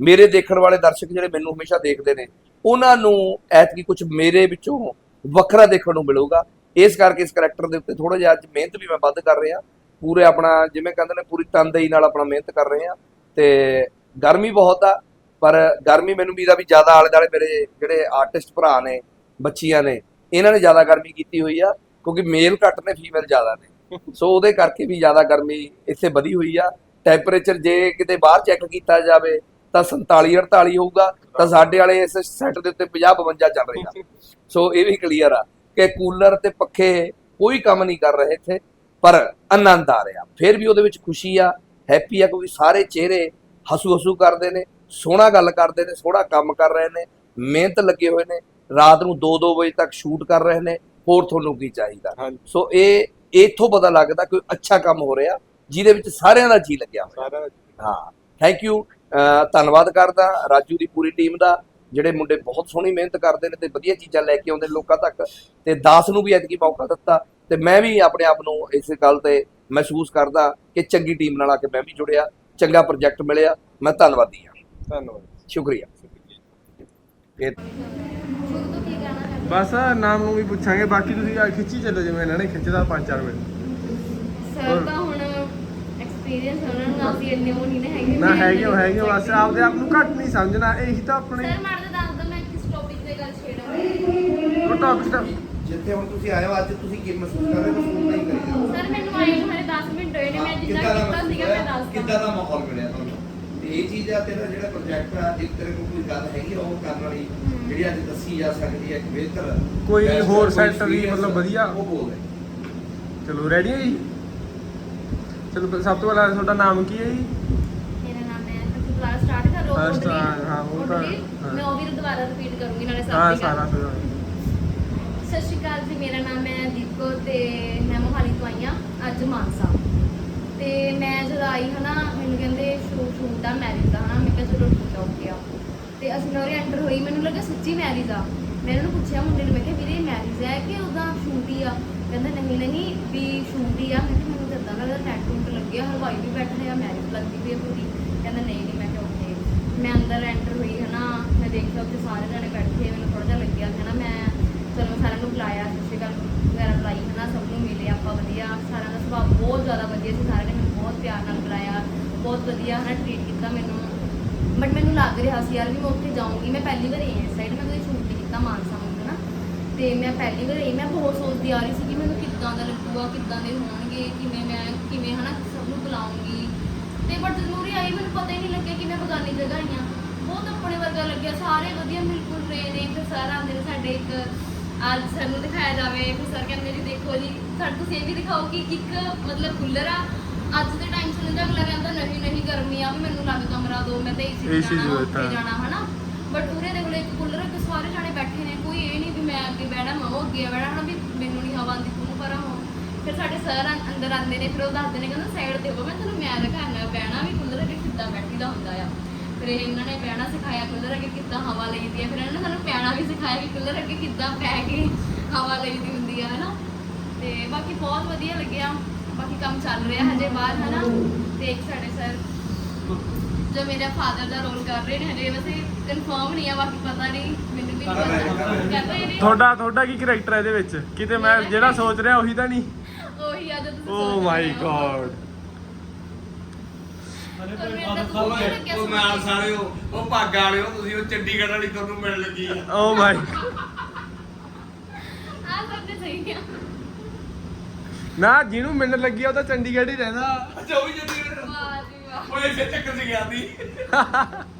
ਮੇਰੇ ਦੇਖਣ ਵਾਲੇ ਦਰਸ਼ਕ ਜਿਹੜੇ ਮੈਨੂੰ ਹਮੇਸ਼ਾ ਦੇਖਦੇ ਨੇ, ਉਹਨਾਂ ਨੂੰ ਐਤਕੀ ਕੁਝ ਮੇਰੇ ਵਿੱਚੋਂ ਵੱਖਰਾ ਦੇਖਣ ਨੂੰ ਮਿਲੂਗਾ। ਇਸ ਕਰਕੇ ਇਸ ਕਰੈਕਟਰ ਦੇ ਉੱਤੇ ਥੋੜਾ ਜਿਹਾ ਅੱਜ ਮਿਹਨਤ ਵੀ ਮੈਂ ਵੱਧ ਕਰ ਰਿਹਾ। ਪੂਰੇ ਆਪਣਾ, ਜਿਵੇਂ ਕਹਿੰਦੇ ਨੇ, ਪੂਰੀ ਤਨਦੇਹੀ ਨਾਲ ਆਪਣਾ ਮਿਹਨਤ ਕਰ ਰਹੇ ਆ ਤੇ ਗਰਮੀ ਬਹੁਤ ਆ, ਪਰ ਗਰਮੀ ਮੈਨੂੰ ਵੀ ਦਾ ਵੀ ਜ਼ਿਆਦਾ ਆਲੇ ਦੁਆਲੇ ਮੇਰੇ ਜਿਹੜੇ ਆਰਟਿਸਟ ਭਰਾ ਨੇ, ਬੱਚੀਆਂ ਨੇ, ਇਹਨਾਂ ਨੇ ਜ਼ਿਆਦਾ ਗਰਮੀ ਕੀਤੀ ਹੋਈ ਆ, ਕਿਉਂਕਿ ਮੇਲ ਘੱਟ ਨੇ ਫੀਮੇਲ ਜ਼ਿਆਦਾ ਨੇ। ਸੋ ਉਹਦੇ ਕਰਕੇ ਵੀ ਜ਼ਿਆਦਾ ਗਰਮੀ ਇੱਥੇ ਵਧੀ ਹੋਈ ਆ। ਟੈਂਪਰੇਚਰ ਜੇ ਕਿਤੇ ਬਾਹਰ ਚੈੱਕ ਕੀਤਾ ਜਾਵੇ ਤਾਂ 47 48 ਹੋਊਗਾ। ਤਾਂ ਸਾਡੇ ਵਾਲੇ ਇਸ ਸੈੱਟ ਦੇ ਉੱਤੇ 50 52 ਚੱਲ ਰਹੇਗਾ ਸੋ ਇਹ ਵੀ ਕਲੀਅਰ ਆ ਕਿ ਕੂਲਰ ਤੇ ਪੱਖੇ ਕੋਈ ਕੰਮ ਨਹੀਂ ਕਰ ਰਹੇ ਇੱਥੇ ਪਰ ਆਨੰਦ ਆ ਰਿਹਾ। ਫਿਰ ਵੀ ਉਹਦੇ ਵਿੱਚ ਖੁਸ਼ੀ ਆ ਹੈਪੀ ਆ ਕਿਉਂਕਿ ਸਾਰੇ ਚਿਹਰੇ ਹਸੂ ਹਸੂ ਕਰਦੇ ਨੇ ਸੋਹਣਾ ਗੱਲ ਕਰਦੇ ਨੇ ਸੋਹਣਾ ਕੰਮ ਕਰ ਰਹੇ ਨੇ ਮਿਹਨਤ ਲੱਗੇ ਹੋਏ ਨੇ। ਰਾਤ ਨੂੰ 2-2 ਵਜੇ ਤੱਕ ਸ਼ੂਟ ਕਰ ਰਹੇ ਨੇ ਹੋਰ ਤੁਹਾਨੂੰ ਕੀ ਚਾਹੀਦਾ? ਸੋ ਇਹ ਇੱਥੋਂ ਪਤਾ ਲੱਗਦਾ ਕਿ ਅੱਛਾ ਕੰਮ ਹੋ ਰਿਹਾ ਜਿਹਦੇ ਵਿੱਚ ਸਾਰਿਆਂ ਦਾ ਜੀ ਲੱਗਿਆ ਹੋਇਆ। ਹਾਂ ਥੈਂਕ ਯੂ ਧੰਨਵਾਦ ਕਰਦਾ ਰਾਜੂ ਦੀ ਪੂਰੀ ਟੀਮ ਦਾ ਜਿਹੜੇ ਮੁੰਡੇ ਬਹੁਤ ਸੋਹਣੀ ਮਿਹਨਤ ਕਰਦੇ ਨੇ ਤੇ ਵਧੀਆ ਚੀਜ਼ਾਂ ਲੈ ਕੇ ਆਉਂਦੇ ਨੇ ਲੋਕਾਂ ਤੱਕ ਤੇ ਦਾਸ ਨੂੰ ਵੀ ਐਤਕੀ ਮੌਕਾ ਦਿੱਤਾ ਤੇ ਮੈਂ ਵੀ ਆਪਣੇ ਆਪ ਨੂੰ ਇਸ ਗੱਲ ਤੇ ਮਹਿਸੂਸ ਕਰਦਾ ਕਿ ਚੰਗੀ ਟੀਮ ਨਾਲ ਆ ਕੇ ਮੈਂ ਵੀ ਜੁੜਿਆ ਚੰਗਾ ਪ੍ਰੋਜੈਕਟ ਮਿਲਿਆ ਮੈਂ ਧੰਨਵਾਦੀ ਹਾਂ। ਧੰਨਵਾਦ। ਸ਼ੁਕਰੀਆ। ਇਹ ਬਸ ਨਾਮ ਨੂੰ ਵੀ ਪੁੱਛਾਂਗੇ ਬਾਕੀ ਤੁਸੀਂ ਆ ਖਿੱਚੀ ਚੱਲੋ ਜਿਵੇਂ ਇਹਨਾਂ ਨੇ ਖਿੱਚਦਾ 5-4 ਮਿੰਟ। ਸਰ ਤਾਂ ਹੁਣ ਐਕਸਪੀਰੀਅੰਸ ਉਹਨਾਂ ਨੂੰ ਅਸੀਂ ਇੰਨੇ ਉਹ ਨਹੀਂ ਨਾ ਹੈਗੇ ਨਾ ਹੈਗੇ ਹੋ ਹੈਗੇ ਹੋ, ਬਸ ਆਪਦੇ ਆਪ ਨੂੰ ਘੱਟ ਨਹੀਂ ਸਮਝਣਾ ਇਹੀ ਤਾਂ ਆਪਣੇ ਸਰ ਮਾਰ ਦੇ ਦੱਸ ਦੋ ਮੈਂ ਕਿਸ ਟੌਪਿਕ ਤੇ ਗੱਲ ਛੇੜਾਂਗੀ ਉਹ ਟੌਪਿਕ ਤਾਂ ਜਿੱਥੇ ਹੁਣ ਤੁਸੀਂ ਆਏ ਹੋ ਅੱਜ ਤੁਸੀਂ ਕੀ ਮਹਿਸੂਸ ਕਰ ਰਹੇ ਹੋ ਮਹਿਸੂਸ ਨਹੀਂ ਕਰੀ ਜਾਂਦੇ ਸਰ ਮੈਨੂੰ ਆਏ ਨੂੰ ਹਲੇ 10 ਮਿੰਟ ਹੋਏ ਨੇ ਮੈਂ ਜਿੰਨਾ ਕੀਤਾ ਸੀਗਾ ਮੈਂ ਦੱਸ ਕਿੱਦਾਂ ਦਾ ਮਾਹੌਲ ਮਿਲਿਆ ਤੁਹਾਨੂੰ? ਇਹ ਚੀਜ਼ ਆ ਤੇਰਾ ਜਿਹੜਾ ਪ੍ਰੋਜੈਕਟ ਆ ਜੇ ਤੇਰੇ ਕੋਲ ਕੋਈ ਗੱਲ ਹੈਗੀ ਆ ਉਹ ਕਰਨ ਵਾਲੀ ਜਿਹੜੀ ਅੱਜ ਦੱਸੀ ਜਾ ਸਕਦੀ ਹੈ ਇੱਕ ਬਿਹਤਰ ਕੋਈ best ਹੋਰ ਕੋਈ ਵੀ experience ਮਤਲਬ ਵਧੀਆ? ਉਹ ਬੋਲ ਦੇ। ਚਲੋ ਰੈਡੀ ਹੈ ਜੀ? ਚਲੋ ਸਭ ਤੋਂ ਪਹਿਲਾਂ ਤੁਹਾਡਾ ਨਾਮ ਕੀ ਹੈ ਜੀ? ਮੇਰਾ ਨਾਮ ਹੈ ਤੁਸੀਂ ਦੁਬਾਰਾ ਸਟਾਰਟ ਕਰੋ ਹਾਂ, order start, ਹਾਂ, ਉਹ ਤਾਂ- ਹਾਂ। ਮੈਂ ਉਹ ਵੀ ਦੁਬਾਰਾ ਰਿਪੀਟ ਕਰੂੰਗੀ ਨਾਲੇ ਸਭ ਹਾਂ ਦੀ ਗੱਲ। ਸਾਰਾ ਫਿਰ ਸਤਿ ਸ਼੍ਰੀ ਅਕਾਲ ਜੀ ਮੇਰਾ ਨਾਮ ਹੈ ਦੀਪਕੋ ਤੇ ਮੈਂ ਮੋਹਾਲੀ ਤੋਂ ਆਈ ਹਾਂ ਅੱਜ ਮਾਨਸਾ। ਤੇ ਮੈਂ ਜਦੋਂ ਆਈ ਹਨਾ, ਮੈਨੂੰ ਕਹਿੰਦੇ ਸ਼ੂਟ ਸ਼ੂਟ ਦਾ ਮੈਰਿਜ ਦਾ ਹਨਾ, ਮੈਂ ਕਿਹਾ ਚਲੋ ਠੀਕ ਆ ਓਕੇ ਆ। ਤੇ ਅਸੀਂ ਨੋਰੇ ਐਂਟਰ ਹੋਈ, ਮੈਨੂੰ ਲੱਗਾ ਸੱਚੀ ਮੈਰਿਜ ਆ। ਮੈਂ ਇਹਨਾਂ ਨੂੰ ਪੁੱਛਿਆ ਮੁੰਡੇ ਨੂੰ, ਮੈਂ ਕਿਹਾ ਵੀਰੇ ਮੈਰਿਜ ਹੈ ਕਿ ਉਹਦਾ ਸ਼ੂਟ ਹੀ ਆ? ਕਹਿੰਦਾ ਨਹੀਂ ਨਹੀਂ, ਵੀ ਸ਼ੂਟ ਹੀ ਆ। ਮੈਂ ਕਿਹਾ ਮੈਨੂੰ ਤਾਂ ਏਦਾਂ ਲੱਗਦਾ ਟੈਂਟ ਟੂੰਟ ਲੱਗਿਆ ਹਲਵਾਈ ਵੀ ਬੈਠੇ ਆ ਮੈਰਿਜ ਲੱਗਦੀ ਪਈ ਆ ਪੂਰੀ। ਕਹਿੰਦਾ ਨਹੀਂ ਨਹੀਂ, ਮੈਂ ਕਿਹਾ ਓਕੇ ਮੈਂ ਅੰਦਰ ਐਂਟਰ ਹੋਈ ਹਨਾ, ਮੈਂ ਦੇਖਿਆ ਉੱਥੇ ਸਾਰੇ ਜਣੇ ਬੈਠੇ ਮੈਨੂੰ ਥੋੜਾ ਜਿਹਾ ਲੱਗਿਆ ਹਨਾ, ਮੈਂ ਚਲੋ ਸਾਰਿਆਂ ਨੂੰ ਬੁਲਾਇਆ, ਸਤਿ ਸ਼੍ਰੀ ਅਕਾਲ ਵਗੈਰਾ ਬੁਲਾਈ, ਹਨਾ, ਸਭ ਨੂੰ ਮਿਲੇ ਆਪਾਂ ਵਧੀਆ। ਸਾਰਿਆਂ ਦਾ ਸੁਭਾਅ ਬਹੁਤ ਜ਼ਿਆਦਾ ਵਧੀਆ ਸੀ, ਸਾਰਿਆਂ ਨੇ ਮੈਨੂੰ ਬਹੁਤ ਪਿਆਰ ਨਾਲ ਬੁਲਾਇਆ, ਬਹੁਤ ਵਧੀਆ, ਹਨਾ ਟ੍ਰੀਟ ਕੀਤਾ ਮੈਨੂੰ। ਬਟ ਮੈਨੂੰ ਲੱਗ ਰਿਹਾ ਸੀ, ਯਾਰ, ਵੀ ਮੈਂ ਉੱਥੇ ਜਾਊਂਗੀ। ਮੈਂ ਪਹਿਲੀ ਵਾਰ ਆਈ ਇਸ ਸਾਈਡ ਮੈਂ ਕਦੇ ਸ਼ੂਟ ਨਹੀਂ ਕੀਤਾ ਮਾਨਸਾ ਮੁੰਡਾ ਨਾ ਤੇ ਮੈਂ ਪਹਿਲੀ ਵਾਰ ਆਈ, ਮੈਂ ਬਹੁਤ ਸੋਚਦੀ ਆ ਰਹੀ ਸੀ ਕਿ ਮੈਨੂੰ ਕਿੱਦਾਂ ਦਾ ਲੱਗੂਗਾ, ਕਿੱਦਾਂ ਦੇ ਹੋਣਗੇ, ਕਿਵੇਂ ਮੈਂ, ਕਿਵੇਂ, ਹਨਾ, ਸਭ ਨੂੰ ਬੁਲਾਉਂਗੀ ਤੇ ਬਟ ਜ਼ਰੂਰੀ ਆਈ, ਮੈਨੂੰ ਪਤਾ ਹੀ ਨਹੀਂ ਲੱਗਿਆ ਕਿ ਮੈਂ ਬਗਾਨੀ ਜਗ੍ਹਾ ਆਈ ਹਾਂ। ਬਹੁਤ ਆਪਣੇ ਵਰਗਾ ਲੱਗਿਆ, ਸਾਰੇ ਵਧੀਆ, ਬਿਲਕੁਲ ਰਹੇ ਨੇ ਫਿਰ ਸਰ ਆਉਂਦੇ ਨੇ ਸਾਡੇ, ਇੱਕ ਅੱਜ ਸਾਨੂੰ ਦਿਖਾਇਆ ਜਾਵੇ ਫਿਰ ਸਰ ਕਹਿੰਦੇ ਜੀ ਦੇਖੋ ਜੀ ਸਾਡੇ ਤੁਸੀਂ ਇਹ ਵੀ ਦਿਖਾਓ ਕਿ ਇੱਕ ਮਤਲਬ ਕੂਲਰ ਆ ਅੱਜ ਦੇ ਟਾਈਮ 'ਚ ਲੈਂਦਾ ਅਗਲਾ ਕਹਿੰਦਾ ਨਹੀਂ ਨਹੀਂ ਗਰਮੀ ਆ ਵੀ ਮੈਨੂੰ ਲੱਗ ਕਮਰਾ ਦੋ ਮੈਂ ਤਾਂ ਏਸੀ AC 'ਚ ਜਾਣਾ ਉੱਥੇ ਬੈਠਾ। ਜਾਣਾ ਹਨਾ? ਬਟ ਉਰੇ ਦੇ ਕੋਲ ਇੱਕ ਕੂਲਰ ਕਿ ਸਾਰੇ ਜਾਣੇ ਬੈਠੇ ਨੇ ਕੋਈ ਇਹ ਨਹੀਂ ਵੀ ਮੈਂ ਅੱਗੇ ਬਹਿਣਾ ਮੈਂ ਉਹ ਅੱਗੇ ਬਹਿਣਾ ਹਨਾ? ਵੀ ਮੈਨੂੰ ਨਹੀਂ ਹਵਾ ਆਉਂਦੀ ਤੂੰ ਪਰਾਂ ਹੋ ਫਿਰ ਸਾਡੇ ਸਰ ਅੰਦਰ ਆਉਂਦੇ ਨੇ ਫਿਰ ਉਹ ਦੱਸਦੇ ਨੇ ਕਹਿੰਦਾ ਸਾਈਡ ਤੇ ਹੋ ਮੈਂ ਤੁਹਾਨੂੰ ਮੈਂ ਦਿਖਾਣਾ ਬਹਿਣਾ ਵੀ ਕੂਲਰ ਅੱਗੇ ਕਿੱਦਾਂ ਬੈਠੀਦਾ ਹੁੰਦਾ ਆ। ਫਿਰ ਇਹ ਇਹਨਾਂ ਨੇ ਬਹਿਣਾ ਸਿਖਾਇਆ ਕੂਲਰ ਅੱਗੇ ਕਿੱਦਾਂ ਹਵਾ ਲਈਦੀ ਹੈ ਫਿਰ ਇਹਨਾਂ ਨੇ ਸਾਨੂੰ ਪੈਣਾ ਵੀ ਸਿਖਾਇਆ ਵੀ ਕੂਲਰ ਅੱਗੇ ਕਿੱਦਾਂ ਪੈ ਕੇ ਹਵਾ ਲਈਦੀ ਹੁੰਦੀ ਆ ਹਨਾ? ਤੇ ਬਾਕੀ ਬਹੁਤ ਵਧੀਆ ਲੱਗਿਆ। ਬਾਕੀ ਕੰਮ ਚੱਲ ਰਿਹਾ ਹਜੇ ਬਾਹਰ ਹਨਾ? ਤੇ ਇੱਕ ਸਾਡੇ ਸਰ ਜੋ ਮੇਰੇ ਫਾਦਰ ਦਾ ਰੋਲ ਕਰ ਰਹੇ ਨੇ ਹਜੇ ਵੈਸੇ ਕਨਫਰਮ ਨਹੀਂ ਆ ਬਾਕੀ ਪਤਾ ਨਹੀਂ ਮੈਨੂੰ ਵੀ ਨਹੀਂ ਪਤਾ। ਕਰ ਰਹੇ ਨੇ। ਤੁਹਾਡਾ ਤੁਹਾਡਾ ਕੀ ਕਰੈਕਟਰ ਹੈ ਇਹਦੇ ਵਿੱਚ? ਕਿਤੇ ਮੈਂ ਜਿਹੜਾ ਸੋਚ ਰਿਹਾ ਉਹੀ ਤਾਂ ਨਹੀਂ। ਉਹੀ ਆ ਜੋ ਤੁਸੀਂ ਓ ਸੋਚ ਮਾਈ ਰਹੇ ਹੋ। ਗॉड ਪਰ ਮੈਨੂੰ ਤਾਂ ਕੁਛ ਨਹੀਂ ਲੱਗਿਆ ਉਹ ਨਾਲ ਸਾਰੇ ਉਹ ਉਹ ਭਾਗ ਵਾਲਿਓ ਤੁਸੀਂ ਉਹ ਚੰਡੀਗੜ੍ਹ ਵਾਲੀ ਤੁਹਾਨੂੰ ਮਿਲਣ ਲੱਗੀ ਆ। ਓ ਮਾਈ ਆ ਸਭ ਤੇ ਸਹੀ ਆ। ਨਾ ਜਿਹਨੂੰ ਮਿਲਣ ਲੱਗੀ ਆ ਉਹ ਤਾਂ ਚੰਡੀਗੜ੍ਹ ਹੀ ਰਹਿੰਦਾ। ਅੱਛਾ ਉਹ ਵੀ ਚੰਡੀਗੜ੍ਹ ਵਾਹ ਜੀ ਵਾਹ। ਉਹ ਇਸੇ ਚੱਕਰ 'ਚ ਗਿਆ ਸੀ। *laughs*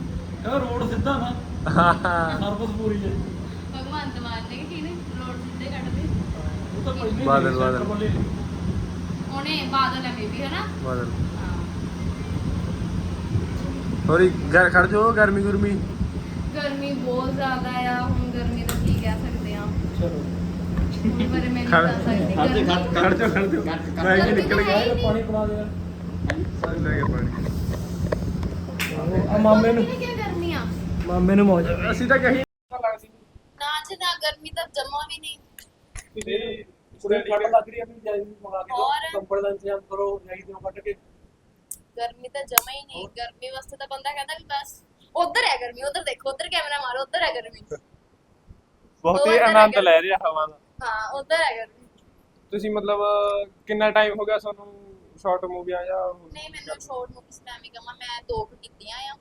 ਇਹ ਰੋਡ ਸਿੱਧਾ ਨਾ ਸਰਵਿਸ ਪੂਰੀ ਹੈ। ਭਗਵੰਤ ਮਾਨ ਨੇ ਕੀ ਨੇ? ਰੋਡ ਸਿੱਧੇ ਕੱਢਦੇ ਉਹ ਤਾਂ ਪਹਿਲੇ ਬਾਦਲ, ਬਾਦਲ। ਉਹਨੇ ਬਾਦਲ ਹੈ ਮੇਬੀ ਹੈ ਨਾ ਬਦਲ। ਥੋੜੀ ਘਰ ਖੜ ਜੋ ਗਰਮੀ ਗੁਰਮੀ। ਗਰਮੀ ਬਹੁਤ ਜ਼ਿਆਦਾ ਆ ਹੁਣ ਗਰਮੀ ਦਾ ਕੀ ਕਹਿ ਸਕਦੇ ਆ। ਚਲੋ। ਹੁਣ ਬਾਰੇ ਮੈਂ ਨਹੀਂ ਦੱਸ ਸਕਦੀ ਖੜ ਜਾ ਖੜ ਜਾ। ਖੜ ਜਾ ਮੈਂ ਕਿ ਨਿਕਲ ਗਿਆ। ਪਾਣੀ ਪਿਲਾ ਦੇ ਸਾਰੇ ਲੈ ਕੇ ਪਾਣੀ। ਆ ਮਾਮੇ ਨੂੰ। ਮਾਮੇ ਨੂੰ ਮੌਜ ਅਸੀਂ ਤਾਂ ਕਹੀ ਨਾ ਜੀ ਨਾ ਗਰਮੀ ਤਾਂ ਜਮਾ ਵੀ ਨਹੀਂ। ਕੁੜੇ ਫੜ ਲੱਗ ਰਹੀ ਹੈ ਵੀ ਜਾਈ ਮੰਗਾ ਕੇ ਹੋਰ? ਦਿਓ ਕੰਬਲ ਦਾ ਇੰਤਜ਼ਾਮ ਕਰੋ ਜਾਈ ਦਿਓ ਕੱਢ ਕੇ। ਗਰਮੀ ਤਾਂ ਜਮਾ ਹੀ ਨਹੀਂ। ਗਰਮੀ ਵਾਸਤੇ ਤਾਂ ਬੰਦਾ ਕਹਿੰਦਾ ਵੀ ਬਸ ਉਧਰ ਹੈ ਗਰਮੀ ਉਧਰ ਦੇਖੋ ਉਧਰ ਕੈਮਰਾ ਮਾਰੋ ਉਧਰ ਹੈ ਗਰਮੀ। ਬਹੁਤ ਹੀ ਆਨੰਦ ਲੈ ਰਿਹਾ ਹਵਾ ਦਾ। ਹਾਂ ਉਧਰ ਹੈ ਗਰਮੀ। ਤੁਸੀਂ ਮਤਲਬ ਕਿੰਨਾ ਟਾਈਮ ਹੋ ਗਿਆ ਤੁਹਾਨੂੰ ਸ਼ਾਰਟ ਮੂਵੀਆਂ ਜਾਂ ਨਹੀਂ ਮੈਨੂੰ ਛੋੜ ਨੂੰ ਕਿਸ ਟਾਈਮ ਹੀ ਕਮਾ ਮੈਂ ਦੋ ਕੁ ਕੀਤੀਆਂ ਆ।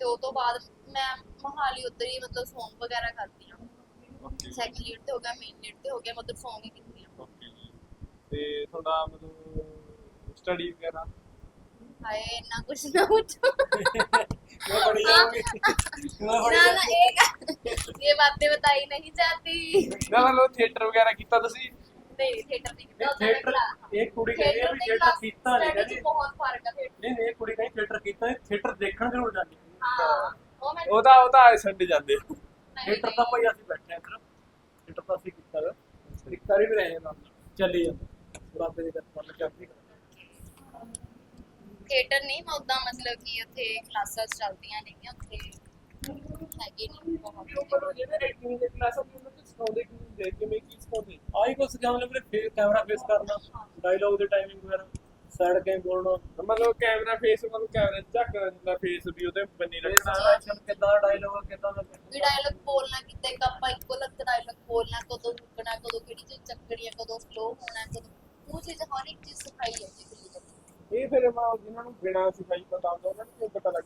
ਤੇ ਉਹ ਤੋਂ ਬਾਅਦ ਮੈਂ ਮਹਾਲੀ ਉਧਰ ਹੀ ਮਤਲਬ ਸੌਂਗ ਵਗੈਰਾ ਕਰਦੀ ਆ ਸੈਕੰਡ ਲੀਡ ਤੇ ਹੋ ਗਿਆ ਮੇਨ ਲੀਡ ਤੇ ਹੋ ਗਿਆ ਮਤਲਬ ਸੌਂਗ ਹੀ ਕੀਤੀਆਂ ਤੇ ਤੁਹਾਡਾ ਮਤਲਬ ਸਟੱਡੀ ਵਗੈਰਾ ਹਾਏ ਇੰਨਾ ਕੁਛ ਨਾ ਪੁੱਛੋ ਮੈਂ ਬੜੀ ਜਾਊਂਗੀ ਮੈਂ ਬੜੀ ना ना एक ये बातें बताई नहीं जाती ਨਾ ਮਤਲਬ ਥੀਏਟਰ ਵਗੈਰਾ ਕੀਤਾ ਤੁਸੀਂ नहीं थिएटर नहीं किया उधर ਥੀਏਟਰ क्लास- ਇਹ ਕੁੜੀ ਕਹਿੰਦੀ ਆ ਵੀ नहीं ਆਏ ਸੰਡੇ ਜਾਂਦੇ। ਹੀਟਰ ਤਾਂ ਭਾਈ ਅਸੀਂ ਬੈਠੇ ਆ ਇੱਧਰ। ਹੀਟਰ ਤਾਂ ਅਸੀਂ ਕੀਤਾ ਵਾ। ਇਕਤਾਰੀ ਵੀ ਰਹੇ ਨਾ ਚੱਲੀ ਜਾਂਦਾ। ਬਾਬੇ ਦੇ ਘਰ ਪਰ ਚੱਲਦੀ ਥੀਏਟਰ ਨਹੀਂ ਮੈਂ ਉਦਾਂ ਮਤਲਬ ਕਿ ਉੱਥੇ ਕਲਾਸਾਂ ਚੱਲਦੀਆਂ ਨੇਗੀਆਂ ਉੱਥੇ ਹੈਗੇ ਨਹੀਂ ਬਹੁਤ ਜਿਹੜੇ ਰੇਟਿੰਗ ਦੇ ਕਲਾਸਾਂ ਉਹਨਾਂ ਨੂੰ ਸਿਖਾਉਂਦੇ ਕਿ ਦੇਖ ਕੇ ਮੈਂ ਕੀ ਸਿਖਾਉਂਦੇ ਆਈ ਕੋ ਸਿਖਾਉਣ ਲਈ ਫਿਰ ਕੈਮਰਾ ਫੇਸ ਕਰਨਾ ਡਾਇਲੌਗ ਦੇ ਟਾਈਮਿੰਗ ਵਗੈਰਾ। ਸਾਈਡ ਕੇ ਬੋਲਣਾ। ਮਤਲਬ ਕੈਮਰਾ ਫੇਸ ਮਤਲਬ ਕੈਮਰਾ ਚੱਕ ਜਿੰਦਾ ਫੇਸ ਵੀ ਉਹਦੇ ਬੰਨੀ ਰੱਖਣਾ। ਐਕਸ਼ਨ ਕਿੱਦਾਂ ਡਾਇਲੌਗ ਕਿੱਦਾਂ ਦਾ ਵੀ ਡਾਇਲੌਗ ਬੋਲਣਾ ਕਿਤੇ ਇੱਕ ਆਪਾਂ ਇੱਕੋ ਲੱਗ ਡਾਇਲੌਗ ਬੋਲਣਾ ਕਦੋਂ ਰੁਕਣਾ ਕਦੋਂ ਕਿਹੜੀ ਚੀਜ਼ ਚੱਕਣੀ ਹੈ ਕਦੋਂ ਸਲੋ ਹੋਣਾ ਕਦੋਂ ਉਹ ਚੀਜ਼ ਹਰ ਇੱਕ ਚੀਜ਼ ਸਿਖਾਈ ਹੈ ਜੀ ਇਹ ਫਿਰ ਮੈਂ ਜਿਨ੍ਹਾਂ ਨੂੰ ਬਿਨਾਂ ਸਿਖਾਈ ਪਤਾ ਹੁੰਦਾ ਉਹਨਾਂ ਨੂੰ ਕਿਉਂ ਪਤਾ ਲੱਗ